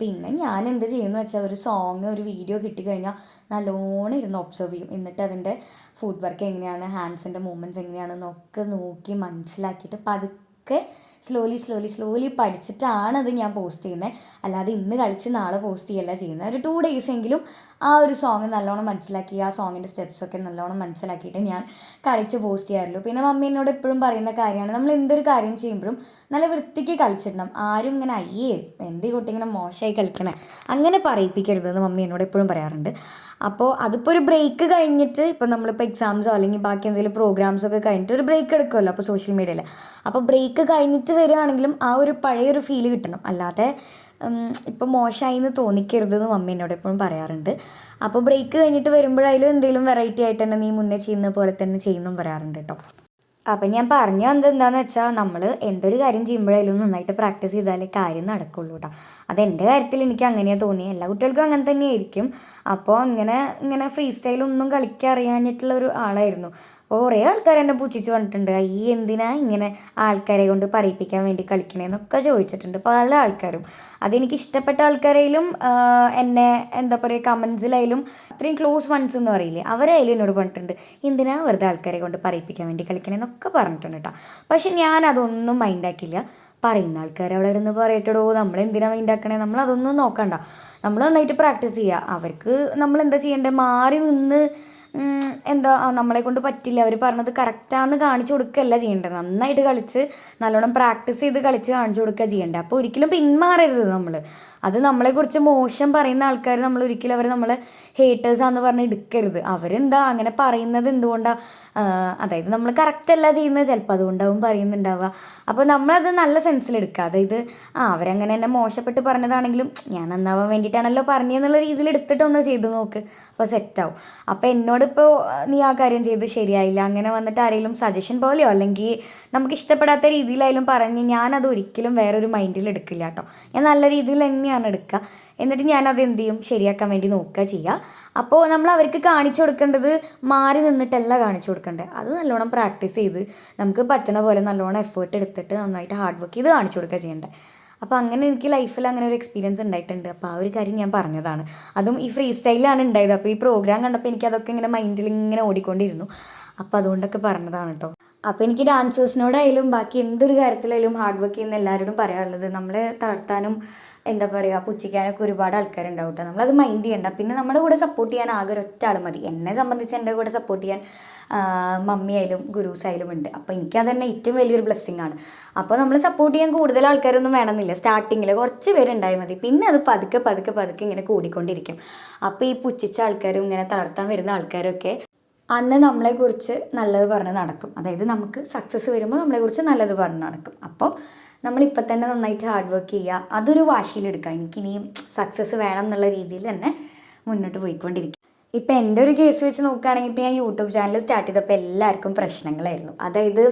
പിന്നെ ഞാൻ എന്ത് ചെയ്യുമെന്ന് വെച്ചാൽ ഒരു സോങ് ഒരു വീഡിയോ കിട്ടിക്കഴിഞ്ഞാൽ നല്ലോണം ഇരുന്ന് ഒബ്സർവ് ചെയ്യും. എന്നിട്ട് അതിന്റെ ഫുഡ് വർക്ക് എങ്ങനെയാണ് ഹാൻഡ്സിന്റെ മൂവ്മെന്റ്സ് എങ്ങനെയാണെന്നൊക്കെ നോക്കി മനസ്സിലാക്കിയിട്ട് പതുക്കെ സ്ലോലി സ്ലോലി സ്ലോലി പഠിച്ചിട്ടാണ് അത് ഞാൻ പോസ്റ്റ് ചെയ്യുന്നത് അല്ലാതെ ഇന്ന് കളിച്ച് നാളെ പോസ്റ്റ് ചെയ്യല്ല ചെയ്യുന്നത് ഒരു ടു ഡേയ്സ് എങ്കിലും ആ ഒരു സോങ് നല്ലോണം മനസ്സിലാക്കി ആ സോങ്ങിന്റെ സ്റ്റെപ്സൊക്കെ നല്ലോണം മനസ്സിലാക്കിയിട്ട് ഞാൻ കളിച്ച് പോസ്റ്റ് ചെയ്യാറുള്ളൂ. പിന്നെ മമ്മി എന്നോട് എപ്പോഴും പറയുന്ന കാര്യമാണ് നമ്മൾ എന്തൊരു കാര്യം ചെയ്യുമ്പോഴും നല്ല വൃത്തിക്ക് കളിച്ചിടണം. ആരും ഇങ്ങനെ അയ്യേ എന്ത് കുട്ടി ഇങ്ങനെ മോശമായി കളിക്കണേ? അങ്ങനെ പറയിപ്പിക്കരുതെന്ന് മമ്മി എന്നോട് എപ്പോഴും പറയാറുണ്ട്. അപ്പോൾ അതിപ്പോൾ ഒരു ബ്രേക്ക് കഴിഞ്ഞിട്ട് ഇപ്പോൾ നമ്മളിപ്പോൾ എക്സാംസോ അല്ലെങ്കിൽ ബാക്കി എന്തെങ്കിലും പ്രോഗ്രാംസൊക്കെ കഴിഞ്ഞിട്ട് ഒരു ബ്രേക്ക് എടുക്കുമല്ലോ അപ്പോൾ സോഷ്യൽ മീഡിയയിൽ അപ്പോൾ ബ്രേക്ക് കഴിഞ്ഞിട്ട് വരികയാണെങ്കിലും ആ ഒരു പഴയൊരു ഫീൽ കിട്ടണം. അല്ലാതെ ഇപ്പോൾ മോശമായി എന്ന് തോന്നിക്കരുതെന്ന് മമ്മി എന്നോട് എപ്പോഴും പറയാറുണ്ട്. അപ്പോൾ ബ്രേക്ക് കഴിഞ്ഞിട്ട് വരുമ്പോഴായാലും എന്തെങ്കിലും വെറൈറ്റി ആയിട്ട് തന്നെ നീ മുന്നേ ചെയ്യുന്ന പോലെ തന്നെ ചെയ്യുന്നു പറയാറുണ്ട് കേട്ടോ അപ്പം ഞാൻ പറഞ്ഞു വന്നത് എന്താണെന്ന് വെച്ചാൽ നമ്മൾ എന്തൊരു കാര്യം ചെയ്യുമ്പോഴായാലും നന്നായിട്ട് പ്രാക്ടീസ് ചെയ്താലേ കാര്യം നടക്കുള്ളൂ കേട്ടോ അത് എന്റെ കാര്യത്തിൽ എനിക്ക് അങ്ങനെയാണ് തോന്നി എല്ലാ കുട്ടികൾക്കും അങ്ങനെ തന്നെയായിരിക്കും. അപ്പോൾ ഇങ്ങനെ ഇങ്ങനെ ഫ്രീ സ്റ്റൈലൊന്നും കളിക്കാൻ അറിയാഞ്ഞിട്ടുള്ള ഒരു ആളായിരുന്നു. അപ്പോൾ കുറേ ആൾക്കാർ എന്നെ പുച്ഛിച്ച് പറഞ്ഞിട്ടുണ്ട്. ഈ എന്തിനാ ഇങ്ങനെ ആൾക്കാരെ കൊണ്ട് പറയിപ്പിക്കാൻ വേണ്ടി കളിക്കണേന്നൊക്കെ ചോദിച്ചിട്ടുണ്ട് പല ആൾക്കാരും. അതെനിക്ക് ഇഷ്ടപ്പെട്ട ആൾക്കാരെയും എന്നെ എന്താ പറയുക കമൻസിലായാലും അത്രയും ക്ലോസ് വൺസ് എന്ന് പറയില്ലേ അവരായാലും എന്നോട് പറഞ്ഞിട്ടുണ്ട്. എന്തിനാ വെറുതെ ആൾക്കാരെ കൊണ്ട് പറയിപ്പിക്കാൻ വേണ്ടി കളിക്കണേന്നൊക്കെ പറഞ്ഞിട്ടുണ്ട് കേട്ടോ പക്ഷെ ഞാൻ അതൊന്നും മൈൻഡാക്കില്ല പറയുന്ന ആൾക്കാർ അവിടെ ഇരുന്ന് പറയട്ടടോ നമ്മൾ എന്തിനാണ് മൈൻഡാക്കണേ നമ്മൾ അതൊന്നും നോക്കണ്ട. നമ്മൾ നന്നായിട്ട് പ്രാക്ടീസ് ചെയ്യുക അവർക്ക് നമ്മൾ എന്താ ചെയ്യേണ്ടത് മാറി നിന്ന് എന്താ നമ്മളെ കൊണ്ട് പറ്റില്ല. അവർ പറഞ്ഞത് കറക്റ്റാന്ന് കാണിച്ചു കൊടുക്കുകയല്ല ചെയ്യേണ്ടത്. നന്നായിട്ട് കളിച്ച് നല്ലോണം പ്രാക്ടീസ് ചെയ്ത് കളിച്ച് കാണിച്ചു കൊടുക്കുക ചെയ്യേണ്ടത്. അപ്പോൾ ഒരിക്കലും പിന്മാറരുത് നമ്മൾ അത് നമ്മളെക്കുറിച്ച് മോശം പറയുന്ന ആൾക്കാർ നമ്മൾ ഒരിക്കലും അവർ നമ്മളെ ഹേറ്റേഴ്സാന്ന് പറഞ്ഞ് എടുക്കരുത്. അവരെന്താ അങ്ങനെ പറയുന്നത് എന്തുകൊണ്ടാണ് അതായത് നമ്മൾ കറക്റ്റ് അല്ല ചെയ്യുന്നത് ചിലപ്പോൾ അതുകൊണ്ടാവും പറയുന്നുണ്ടാവുക. അപ്പോൾ നമ്മളത് നല്ല സെൻസിലെടുക്കുക അതായത് ആ അവരങ്ങനെ എന്നെ മോശപ്പെട്ട് പറഞ്ഞതാണെങ്കിലും ഞാൻ നന്നാവാൻ വേണ്ടിയിട്ടാണല്ലോ പറഞ്ഞതെന്നുള്ള രീതിയിൽ എടുത്തിട്ടൊന്ന് ചെയ്ത് നോക്ക്. അപ്പോൾ സെറ്റാവും അപ്പോൾ എന്നോടിപ്പോൾ നീ ആ കാര്യം ചെയ്ത് ശരിയായില്ല. അങ്ങനെ വന്നിട്ട് ആരെങ്കിലും സജഷൻ പോലെയോ? അല്ലെങ്കിൽ നമുക്ക് ഇഷ്ടപ്പെടാത്ത രീതിയിലായാലും പറഞ്ഞ് ഞാനത് ഒരിക്കലും വേറൊരു മൈൻഡിൽ എടുക്കില്ല കേട്ടോ. ഞാൻ നല്ല രീതിയിൽ തന്നെയാണ് എടുക്കുക. എന്നിട്ട് ഞാനത് എന്ത് ചെയ്യും? ശരിയാക്കാൻ വേണ്ടി നോക്കുക ചെയ്യുക. അപ്പോൾ നമ്മൾ അവർക്ക് കാണിച്ചു കൊടുക്കേണ്ടത് മാറി നിന്നിട്ടല്ല കാണിച്ചു കൊടുക്കേണ്ടത് അത് നല്ലോണം പ്രാക്ടീസ് ചെയ്ത് നമുക്ക് പറ്റണ പോലെ നല്ലോണം എഫേർട്ട് എടുത്തിട്ട് നന്നായിട്ട് ഹാർഡ് വർക്ക് ചെയ്ത് കാണിച്ചു കൊടുക്കുക ചെയ്യേണ്ടത് അപ്പോൾ അങ്ങനെ എനിക്ക് ലൈഫിൽ അങ്ങനെ ഒരു എക്സ്പീരിയൻസ് ഉണ്ടായിട്ടുണ്ട് അപ്പോൾ ആ ഒരു കാര്യം ഞാൻ പറഞ്ഞതാണ്. അതും ഈ ഫ്രീ സ്റ്റൈലാണ് ഉണ്ടായത് അപ്പോൾ ഈ പ്രോഗ്രാം കണ്ടപ്പോൾ എനിക്ക് അതൊക്കെ ഇങ്ങനെ മൈൻഡിൽ ഇങ്ങനെ ഓടിക്കൊണ്ടിരുന്നു. അപ്പോൾ അതുകൊണ്ടൊക്കെ പറഞ്ഞതാണ് കേട്ടോ അപ്പോൾ എനിക്ക് ഡാൻസേഴ്സിനോടായാലും ബാക്കി എന്തൊരു കാര്യത്തിലായാലും ഹാർഡ് വർക്ക് ചെയ്യുന്ന എല്ലാവരോടും പറയാറുള്ളത് നമ്മളെ തളർത്താനും എന്താ പറയുക പുച്ഛിക്കാനൊക്കെ ഒരുപാട് ആൾക്കാരുണ്ടാവും കേട്ടോ നമ്മളത് മൈൻഡ് ചെയ്യണ്ട. പിന്നെ നമ്മുടെ കൂടെ സപ്പോർട്ട് ചെയ്യാൻ ആകെ ഒരൊറ്റ ആൾ മതി. എന്നെ സംബന്ധിച്ച് എന്റെ കൂടെ സപ്പോർട്ട് ചെയ്യാൻ മമ്മി ആയാലും ഗുരൂസ് ആയാലും ഉണ്ട്. അപ്പോൾ എനിക്കത് തന്നെ ഏറ്റവും വലിയൊരു ബ്ലെസ്സിങ് ആണ്. അപ്പോൾ നമ്മൾ സപ്പോർട്ട് ചെയ്യാൻ കൂടുതൽ ആൾക്കാരൊന്നും വേണമെന്നില്ല. സ്റ്റാർട്ടിങ്ങിൽ കുറച്ച് പേരുണ്ടായാൽ മതി. പിന്നെ അത് പതുക്കെ പതുക്കെ പതുക്കെ ഇങ്ങനെ കൂടിക്കൊണ്ടിരിക്കും. അപ്പോൾ ഈ പുച്ഛിച്ച ആൾക്കാരും ഇങ്ങനെ തളർത്താൻ വരുന്ന ആൾക്കാരൊക്കെ അന്ന് നമ്മളെക്കുറിച്ച് നല്ലത് പറഞ്ഞ് നടക്കും. അതായത് നമുക്ക് സക്സസ് വരുമ്പോൾ നമ്മളെക്കുറിച്ച് നല്ലത് പറഞ്ഞ് നടക്കും. അപ്പോൾ നമ്മളിപ്പോൾ തന്നെ നന്നായിട്ട് ഹാർഡ് വർക്ക് ചെയ്യുക അതൊരു വാശിയിലെടുക്കുക എനിക്കിനിയും സക്സസ് വേണം എന്നുള്ള രീതിയിൽ തന്നെ മുന്നോട്ട് പോയിക്കൊണ്ടിരിക്കും. ഇപ്പം എന്റെ ഒരു കേസ് വെച്ച് നോക്കുകയാണെങ്കിൽ ഇപ്പോൾ ഞാൻ യൂട്യൂബ് ചാനൽ സ്റ്റാർട്ട് ചെയ്തപ്പോൾ എല്ലാവർക്കും പ്രശ്നങ്ങളായിരുന്നു. അതായത്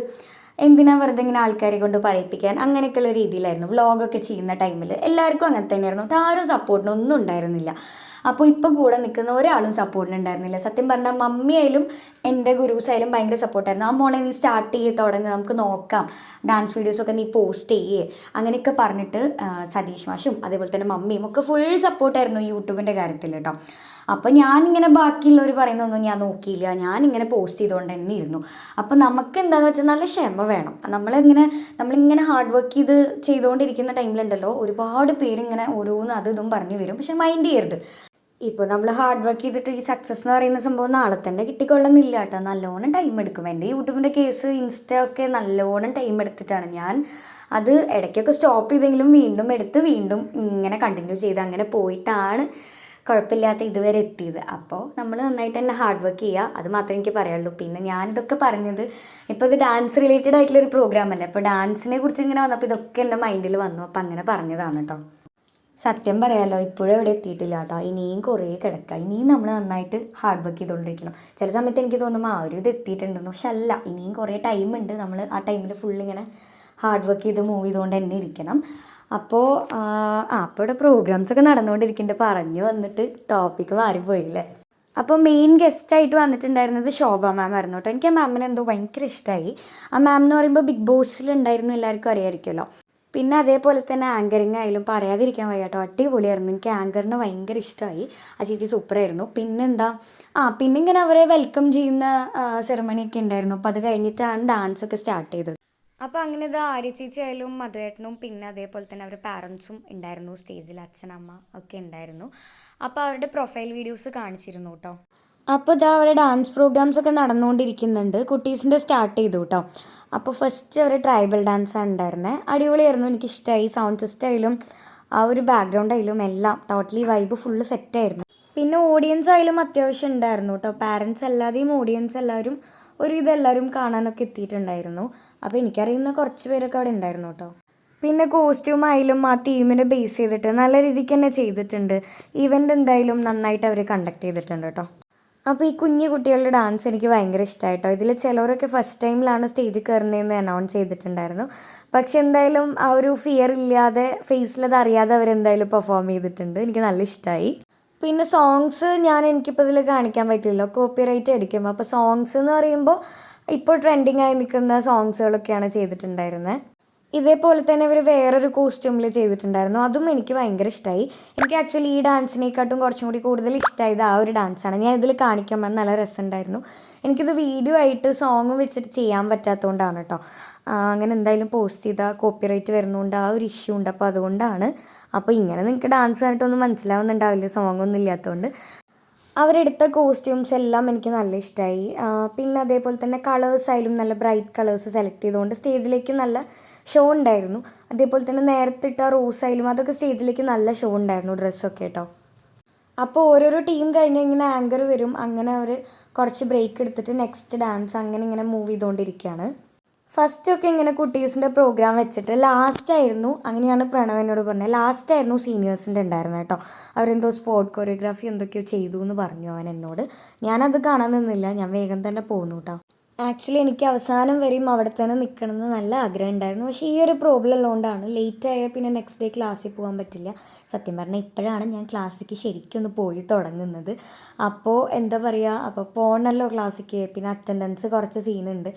എന്തിനാ വെറുതെ ഇങ്ങനെ ആൾക്കാരെ കൊണ്ട് പറയിപ്പിക്കാൻ? അങ്ങനെയൊക്കെയുള്ള രീതിയിലായിരുന്നു. വ്ളോഗൊക്കെ ചെയ്യുന്ന ടൈമിൽ എല്ലാവർക്കും അങ്ങനെ തന്നെയായിരുന്നു. ആരും സപ്പോർട്ടിനൊന്നും ഉണ്ടായിരുന്നില്ല. അപ്പോൾ ഇപ്പോൾ കൂടെ നിൽക്കുന്ന ഒരാളും സപ്പോർട്ടിന് ഉണ്ടായിരുന്നില്ല. സത്യം പറഞ്ഞാൽ മമ്മിയായാലും എന്റെ ഗുരുസായാലും ഭയങ്കര സപ്പോർട്ടായിരുന്നു ആ മോളെ നീ സ്റ്റാർട്ട് ചെയ്യേ തുടങ്ങി നമുക്ക് നോക്കാം. ഡാൻസ് വീഡിയോസൊക്കെ നീ പോസ്റ്റ് ചെയ്യേ. അങ്ങനെയൊക്കെ പറഞ്ഞിട്ട് സതീഷ് മാഷും അതേപോലെ തന്നെ മമ്മിയും ഒക്കെ ഫുൾ സപ്പോർട്ടായിരുന്നു യൂട്യൂബിന്റെ കാര്യത്തിൽ കേട്ടോ അപ്പോൾ ഞാനിങ്ങനെ ബാക്കിയുള്ളവർ പറയുന്നതൊന്നും ഞാൻ നോക്കിയില്ല. ഞാനിങ്ങനെ പോസ്റ്റ് ചെയ്തുകൊണ്ട് തന്നെ ഇരുന്നു. അപ്പോൾ നമുക്ക് എന്താണെന്ന് വെച്ചാൽ നല്ല ക്ഷമ വേണം. നമ്മളിങ്ങനെ നമ്മളിങ്ങനെ ഹാർഡ് വർക്ക് ചെയ്ത് ചെയ്തുകൊണ്ടിരിക്കുന്ന ടൈമിലുണ്ടല്ലോ ഒരുപാട് പേരിങ്ങനെ ഓരോന്ന് അത് ഇതും പറഞ്ഞു വരും. പക്ഷെ മൈൻഡ് ചെയ്യരുത്. ഇപ്പോൾ നമ്മൾ ഹാർഡ് വർക്ക് ചെയ്തിട്ട് ഈ സക്സസ് എന്ന് പറയുന്ന സംഭവം നാളെ തന്നെ കിട്ടിക്കൊള്ളുന്നില്ല കേട്ടോ. നല്ലോണം ടൈം എടുക്കും. എന്റെ യൂട്യൂബിന്റെ കേസ് ഇൻസ്റ്റ ഒക്കെ നല്ലോണം ടൈം എടുത്തിട്ടാണ് ഞാൻ അത് ഇടയ്ക്കൊക്കെ സ്റ്റോപ്പ് ചെയ്തെങ്കിലും വീണ്ടും എടുത്ത് വീണ്ടും ഇങ്ങനെ കണ്ടിന്യൂ ചെയ്ത് അങ്ങനെ പോയിട്ടാണ് കുഴപ്പമില്ലാത്ത ഇതുവരെ എത്തിയത്. അപ്പോൾ നമ്മൾ നന്നായിട്ട് തന്നെ ഹാർഡ് വർക്ക് ചെയ്യുക അത് മാത്രമേ എനിക്ക് പറയുള്ളൂ പിന്നെ ഞാനിതൊക്കെ പറഞ്ഞത് ഇപ്പോൾ ഇത് ഡാൻസ് റിലേറ്റഡ് ആയിട്ടുള്ള ഒരു പ്രോഗ്രാം അല്ലേ? അപ്പോൾ ഡാൻസിനെ കുറിച്ച് ഇങ്ങനെ വന്നപ്പോൾ ഇതൊക്കെ എന്റെ മൈൻഡിൽ വന്നു. അപ്പോൾ അങ്ങനെ പറഞ്ഞതാണ് കേട്ടോ. സത്യം പറയാലോ ഇപ്പോഴും ഇവിടെ എത്തിയിട്ടില്ല കേട്ടോ ഇനിയും കുറേ കിടക്കുക ഇനിയും നമ്മൾ നന്നായിട്ട് ഹാർഡ് വർക്ക് ചെയ്തുകൊണ്ടിരിക്കണം. ചില സമയത്ത് എനിക്ക് തോന്നുമ്പോൾ ആ ഒരു ഇത് എത്തിയിട്ടുണ്ടെന്ന്. പക്ഷെ അല്ല ഇനിയും കുറേ ടൈം ഉണ്ട്. നമ്മൾ ആ ടൈമിൽ ഫുൾ ഇങ്ങനെ ഹാർഡ് വർക്ക് ചെയ്ത് മൂവ് ചെയ്തുകൊണ്ട് തന്നെ ഇരിക്കണം. അപ്പോൾ ആ അപ്പോൾ ഇവിടെ പ്രോഗ്രാംസ് ഒക്കെ നടന്നുകൊണ്ടിരിക്കുന്നുണ്ട്. പറഞ്ഞു വന്നിട്ട് ടോപ്പിക്ക് മാറിപ്പോയില്ലേ? അപ്പോൾ മെയിൻ ഗസ്റ്റായിട്ട് വന്നിട്ടുണ്ടായിരുന്നത് ശോഭ മാം ആയിരുന്നു കേട്ടോ എനിക്ക് ആ മാമിനെന്തോ ഭയങ്കര ഇഷ്ടമായി ആ മാം എന്ന് പറയുമ്പോൾ ബിഗ് ബോസിൽ ഉണ്ടായിരുന്നു എല്ലാവർക്കും അറിയാമായിരിക്കുമല്ലോ പിന്നെ അതേപോലെ തന്നെ ആങ്കറിങ് ആയാലും പറയാതിരിക്കാൻ വയ്യ കേട്ടോ അടിപൊളിയായിരുന്നു. എനിക്ക് ആങ്കറിന് ഭയങ്കര ഇഷ്ടമായി ആ ചേച്ചി സൂപ്പറായിരുന്നു. പിന്നെന്താ? ആ പിന്നെ ഇങ്ങനെ അവരെ വെൽക്കം ചെയ്യുന്ന സെറമണി ഒക്കെ ഉണ്ടായിരുന്നു. അപ്പോൾ അത് കഴിഞ്ഞിട്ടാണ് ഡാൻസ് ഒക്കെ സ്റ്റാർട്ട് ചെയ്തത്. അപ്പോൾ അങ്ങനെ ഇത് ആര്യ ചേച്ചി ആയാലും മധുവേട്ടനും പിന്നെ അതേപോലെ തന്നെ അവരുടെ പാരൻസും ഉണ്ടായിരുന്നു. സ്റ്റേജിൽ അച്ഛനമ്മ ഒക്കെ ഉണ്ടായിരുന്നു. അപ്പോൾ അവരുടെ പ്രൊഫൈൽ വീഡിയോസ് കാണിച്ചിരുന്നു കേട്ടോ അപ്പോൾ ഇതാ അവിടെ ഡാൻസ് പ്രോഗ്രാംസ് ഒക്കെ നടന്നുകൊണ്ടിരിക്കുന്നുണ്ട്. കുട്ടീസിന്റെ സ്റ്റാർട്ട് ചെയ്തു കേട്ടോ അപ്പോൾ ഫസ്റ്റ് അവർ ട്രൈബൽ ഡാൻസ് ആണ് ഉണ്ടായിരുന്നത് അടിപൊളിയായിരുന്നു. എനിക്കിഷ്ടമായി സൗണ്ട് സിസ്റ്റം ആയാലും ആ ഒരു ബാക്ക്ഗ്രൗണ്ട് ആയാലും എല്ലാം ടോട്ടലി വൈബ് ഫുള്ള് സെറ്റായിരുന്നു പിന്നെ ഓഡിയൻസ് ആയാലും അത്യാവശ്യം ഉണ്ടായിരുന്നു കേട്ടോ പാരൻസ് അല്ലാതെയും ഓഡിയൻസ് എല്ലാവരും ഒരു ഇതെല്ലാവരും കാണാനൊക്കെ എത്തിയിട്ടുണ്ടായിരുന്നു. അപ്പോൾ എനിക്കറിയുന്ന കുറച്ച് പേരൊക്കെ അവിടെ ഉണ്ടായിരുന്നു കേട്ടോ പിന്നെ കോസ്റ്റ്യൂം ആയാലും ആ തീമിനെ ബേസ് ചെയ്തിട്ട് നല്ല രീതിക്ക് തന്നെ ചെയ്തിട്ടുണ്ട്. ഇവന്റ് എന്തായാലും നന്നായിട്ട് അവർ കണ്ടക്ട് ചെയ്തിട്ടുണ്ട് കേട്ടോ അപ്പോൾ ഈ കുഞ്ഞു കുട്ടികളുടെ ഡാൻസ് എനിക്ക് ഭയങ്കര ഇഷ്ടമായിട്ടോ ഇതിൽ ചിലവരൊക്കെ ഫസ്റ്റ് ടൈമിലാണ് സ്റ്റേജിൽ കയറുന്നതെന്ന് അനൗൺസ് ചെയ്തിട്ടുണ്ടായിരുന്നു. പക്ഷെ എന്തായാലും ആ ഒരു ഫിയർ ഇല്ലാതെ ഫേസിലത് അറിയാതെ അവരെന്തായാലും പെർഫോം ചെയ്തിട്ടുണ്ട്. എനിക്ക് നല്ല ഇഷ്ടമായി പിന്നെ സോങ്സ് ഞാൻ എനിക്കിപ്പോൾ ഇതിൽ കാണിക്കാൻ പറ്റില്ലല്ലോ. കോപ്പിറൈറ്റ് അടിക്കും അപ്പോൾ സോങ്സ് എന്ന് പറയുമ്പോൾ ഇപ്പോൾ ട്രെൻഡിങ് ആയി നിൽക്കുന്ന സോങ്സുകളൊക്കെയാണ് ചെയ്തിട്ടുണ്ടായിരുന്നത് ഇതേപോലെ തന്നെ ഇവർ വേറൊരു കോസ്റ്റ്യൂമിൽ ചെയ്തിട്ടുണ്ടായിരുന്നു. അതും എനിക്ക് ഭയങ്കര ഇഷ്ടമായി എനിക്ക് ആക്ച്വലി ഈ ഡാൻസിനെക്കാട്ടും കുറച്ചും കൂടി കൂടുതൽ ഇഷ്ടമായത് ആ ഒരു ഡാൻസാണ് ഞാൻ ഇതിൽ കാണിക്കുമ്പോൾ നല്ല രസമുണ്ടായിരുന്നു എനിക്കിത് വീഡിയോ ആയിട്ട് സോങ് വെച്ചിട്ട് ചെയ്യാൻ പറ്റാത്തതുകൊണ്ടാണ് കേട്ടോ അങ്ങനെ എന്തായാലും പോസ്റ്റ് ചെയ്താൽ കോപ്പിറൈറ്റ് വരുന്നതുകൊണ്ട് ആ ഒരു ഇഷ്യൂ ഉണ്ട്. അപ്പോൾ അതുകൊണ്ടാണ്. അപ്പോൾ ഇങ്ങനെ നിങ്ങൾക്ക് ഡാൻസ് ആയിട്ടൊന്നും മനസ്സിലാവുന്നുണ്ടാവില്ല. സോങ് ഒന്നും ഇല്ലാത്തതുകൊണ്ട് അവരെടുത്ത കോസ്റ്റ്യൂംസ് എല്ലാം എനിക്ക് നല്ല ഇഷ്ടമായി പിന്നെ അതേപോലെ തന്നെ കളേഴ്സ് ആയാലും നല്ല ബ്രൈറ്റ് കളേഴ്സ് സെലക്ട് ചെയ്തുകൊണ്ട് സ്റ്റേജിലേക്ക് നല്ല ഷോ ഉണ്ടായിരുന്നു. അതേപോലെ തന്നെ നേരത്തെ ഇട്ട റോസ് ആയാലും അതൊക്കെ സ്റ്റേജിലേക്ക് നല്ല ഷോ ഉണ്ടായിരുന്നു ഡ്രസ്സൊക്കെ കേട്ടോ. അപ്പോൾ ഓരോരോ ടീം കഴിഞ്ഞ് ഇങ്ങനെ ആങ്കർ വരും. അങ്ങനെ അവർ കുറച്ച് ബ്രേക്ക് എടുത്തിട്ട് നെക്സ്റ്റ് ഡാൻസ് അങ്ങനെ ഇങ്ങനെ മൂവ് ചെയ്തുകൊണ്ടിരിക്കുകയാണ് ഫസ്റ്റൊക്കെ ഇങ്ങനെ കുട്ടീസിന്റെ പ്രോഗ്രാം വെച്ചിട്ട് ലാസ്റ്റ് ആയിരുന്നു. അങ്ങനെയാണ് പ്രണവനോട് പറഞ്ഞത്. ലാസ്റ്റ് ആയിരുന്നു സീനിയേഴ്സിന്റെ ഉണ്ടായിരുന്നത് കേട്ടോ. അവരെന്തോ സ്പോർട്ട് കൊറിയോഗ്രാഫി എന്തൊക്കെയോ ചെയ്തു എന്ന് പറഞ്ഞു അവൻ എന്നോട്. ഞാനത് കാണാൻ നിന്നില്ല. ഞാൻ വേഗം തന്നെ പോന്നു കേട്ടോ. ആക്ച്വലി എനിക്ക് അവസാനം വരെയും അവിടെ തന്നെ നിൽക്കണമെന്ന് നല്ല ആഗ്രഹം ഉണ്ടായിരുന്നു. പക്ഷേ ഈ ഒരു പ്രോബ്ലം ഉള്ളതുകൊണ്ടാണ് ലേറ്റ് ആയാൽ പിന്നെ നെക്സ്റ്റ് ഡേ ക്ലാസ്സിൽ പോകാൻ പറ്റില്ല. സത്യം പറഞ്ഞാൽ ഇപ്പോഴാണ് ഞാൻ ക്ലാസ്സിക്ക് ശരിക്കും ഒന്ന് പോയി തുടങ്ങുന്നത്. അപ്പോൾ എന്താ പറയുക അപ്പോൾ പോകണമല്ലോ ക്ലാസ്സിക്ക് പിന്നെ അറ്റൻഡൻസ് കുറച്ച് സീനുണ്ട്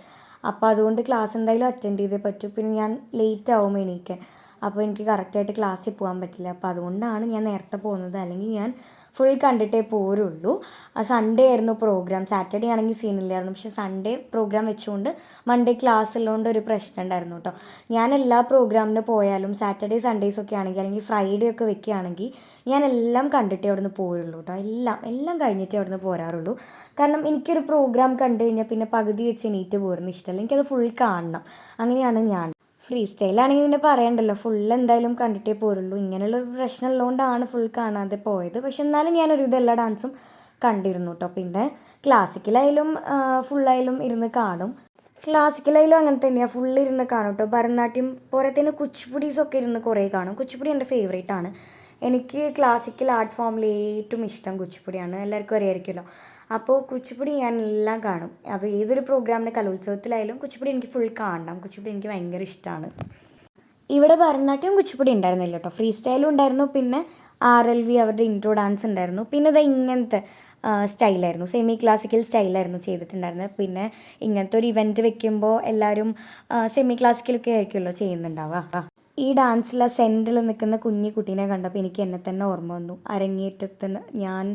അപ്പോൾ അതുകൊണ്ട് ക്ലാസ് എന്തായാലും അറ്റൻഡ് ചെയ്തേ പറ്റൂ. പിന്നെ ഞാൻ ലേറ്റ് ആവും എണീക്കാൻ. അപ്പോൾ എനിക്ക് കറക്റ്റായിട്ട് ക്ലാസ്സിൽ പോകാൻ പറ്റില്ല. അപ്പോൾ അതുകൊണ്ടാണ് ഞാൻ നേരത്തെ പോകുന്നത്. അല്ലെങ്കിൽ ഞാൻ ഫുൾ കണ്ടിട്ടേ പോരുള്ളൂ. സൺഡേ ആയിരുന്നു പ്രോഗ്രാം സാറ്റർഡേ ആണെങ്കിൽ സീനില്ലായിരുന്നു പക്ഷെ സൺഡേ പ്രോഗ്രാം വെച്ചുകൊണ്ട് മൺഡേ ക്ലാസ് ഉള്ളതുകൊണ്ട് ഒരു പ്രശ്നം ഉണ്ടായിരുന്നു കേട്ടോ. ഞാൻ എല്ലാ പ്രോഗ്രാമിന് പോയാലും സാറ്റർഡേ സൺഡേസ് ഒക്കെ ആണെങ്കിൽ അല്ലെങ്കിൽ ഫ്രൈഡേ ഒക്കെ വെക്കുകയാണെങ്കിൽ ഞാൻ എല്ലാം കണ്ടിട്ടേ അവിടുന്ന് പോരുള്ളൂ കേട്ടോ. എല്ലാം എല്ലാം കഴിഞ്ഞിട്ടേ അവിടുന്ന് പോരാറുള്ളൂ. കാരണം എനിക്കൊരു പ്രോഗ്രാം കണ്ടു കഴിഞ്ഞാൽ പിന്നെ പകുതി വെച്ച് എണീറ്റ് പോരുന്ന ഇഷ്ടമല്ല. എനിക്കത് ഫുൾ കാണണം. അങ്ങനെയാണ് ഞാൻ ഫ്രീ സ്റ്റൈലാണെങ്കിൽ പിന്നെ പറയണ്ടല്ലോ. ഫുൾ എന്തായാലും കണ്ടിട്ടേ പോരുള്ളൂ. ഇങ്ങനെയുള്ള ഒരു പ്രശ്നം ഉള്ളതുകൊണ്ടാണ് ഫുൾ കാണാതെ പോയത്. പക്ഷെ എന്നാലും ഇത് എല്ലാ ഡാൻസും കണ്ടിരുന്നു കേട്ടോ പിന്നെ ക്ലാസിക്കലായാലും ഫുള്ളായാലും ഇരുന്ന് കാണും. ക്ലാസിക്കലായാലും അങ്ങനെ തന്നെയാണ് ഫുൾ ഇരുന്ന് കാണും കേട്ടോ ഭരതനാട്യം പോരത്തേന് കുച്ചിപ്പുടീസൊക്കെ ഇരുന്ന് കുറേ കാണും. കുച്ചിപ്പുടി എന്റെ ഫേവറേറ്റ് ആണ്. എനിക്ക് ക്ലാസിക്കൽ ആർട്ട് ഫോമിൽ ഏറ്റവും ഇഷ്ടം കുച്ചിപ്പുടിയാണ്. എല്ലാവർക്കും അറിയായിരിക്കുമല്ലോ. അപ്പോൾ കുച്ചിപ്പുടി ഞാൻ എല്ലാം കാണും. അത് ഏതൊരു പ്രോഗ്രാമിന് കലോത്സവത്തിലായാലും കുച്ചിപ്പുടി എനിക്ക് ഫുൾ കാണണം. കുച്ചിപ്പുടി എനിക്ക് ഭയങ്കര ഇഷ്ടമാണ് ഇവിടെ ഭരതനാട്യം കുച്ചിപ്പുടി ഉണ്ടായിരുന്നില്ല കേട്ടോ. ഫ്രീ സ്റ്റൈലും ഉണ്ടായിരുന്നു. പിന്നെ ആർ എൽ വി അവരുടെ ഇൻട്രോ ഡാൻസ് ഉണ്ടായിരുന്നു. പിന്നെ ഇത് ഇങ്ങനത്തെ സ്റ്റൈലായിരുന്നു സെമി ക്ലാസിക്കൽ സ്റ്റൈലായിരുന്നു ചെയ്തിട്ടുണ്ടായിരുന്നത്. പിന്നെ ഇങ്ങനത്തെ ഒരു ഇവന്റ് വെക്കുമ്പോൾ എല്ലാവരും സെമി ക്ലാസിക്കലൊക്കെ ആയിരിക്കുമല്ലോ ചെയ്യുന്നുണ്ടാവുക. ഈ ഡാൻസിലെ സെന്ററിൽ നിൽക്കുന്ന കുഞ്ഞു കുട്ടീനെ കണ്ടപ്പോൾ എനിക്ക് എന്നെ തന്നെ ഓർമ്മ വന്നു. അരങ്ങേറ്റത്തിന് ഞാൻ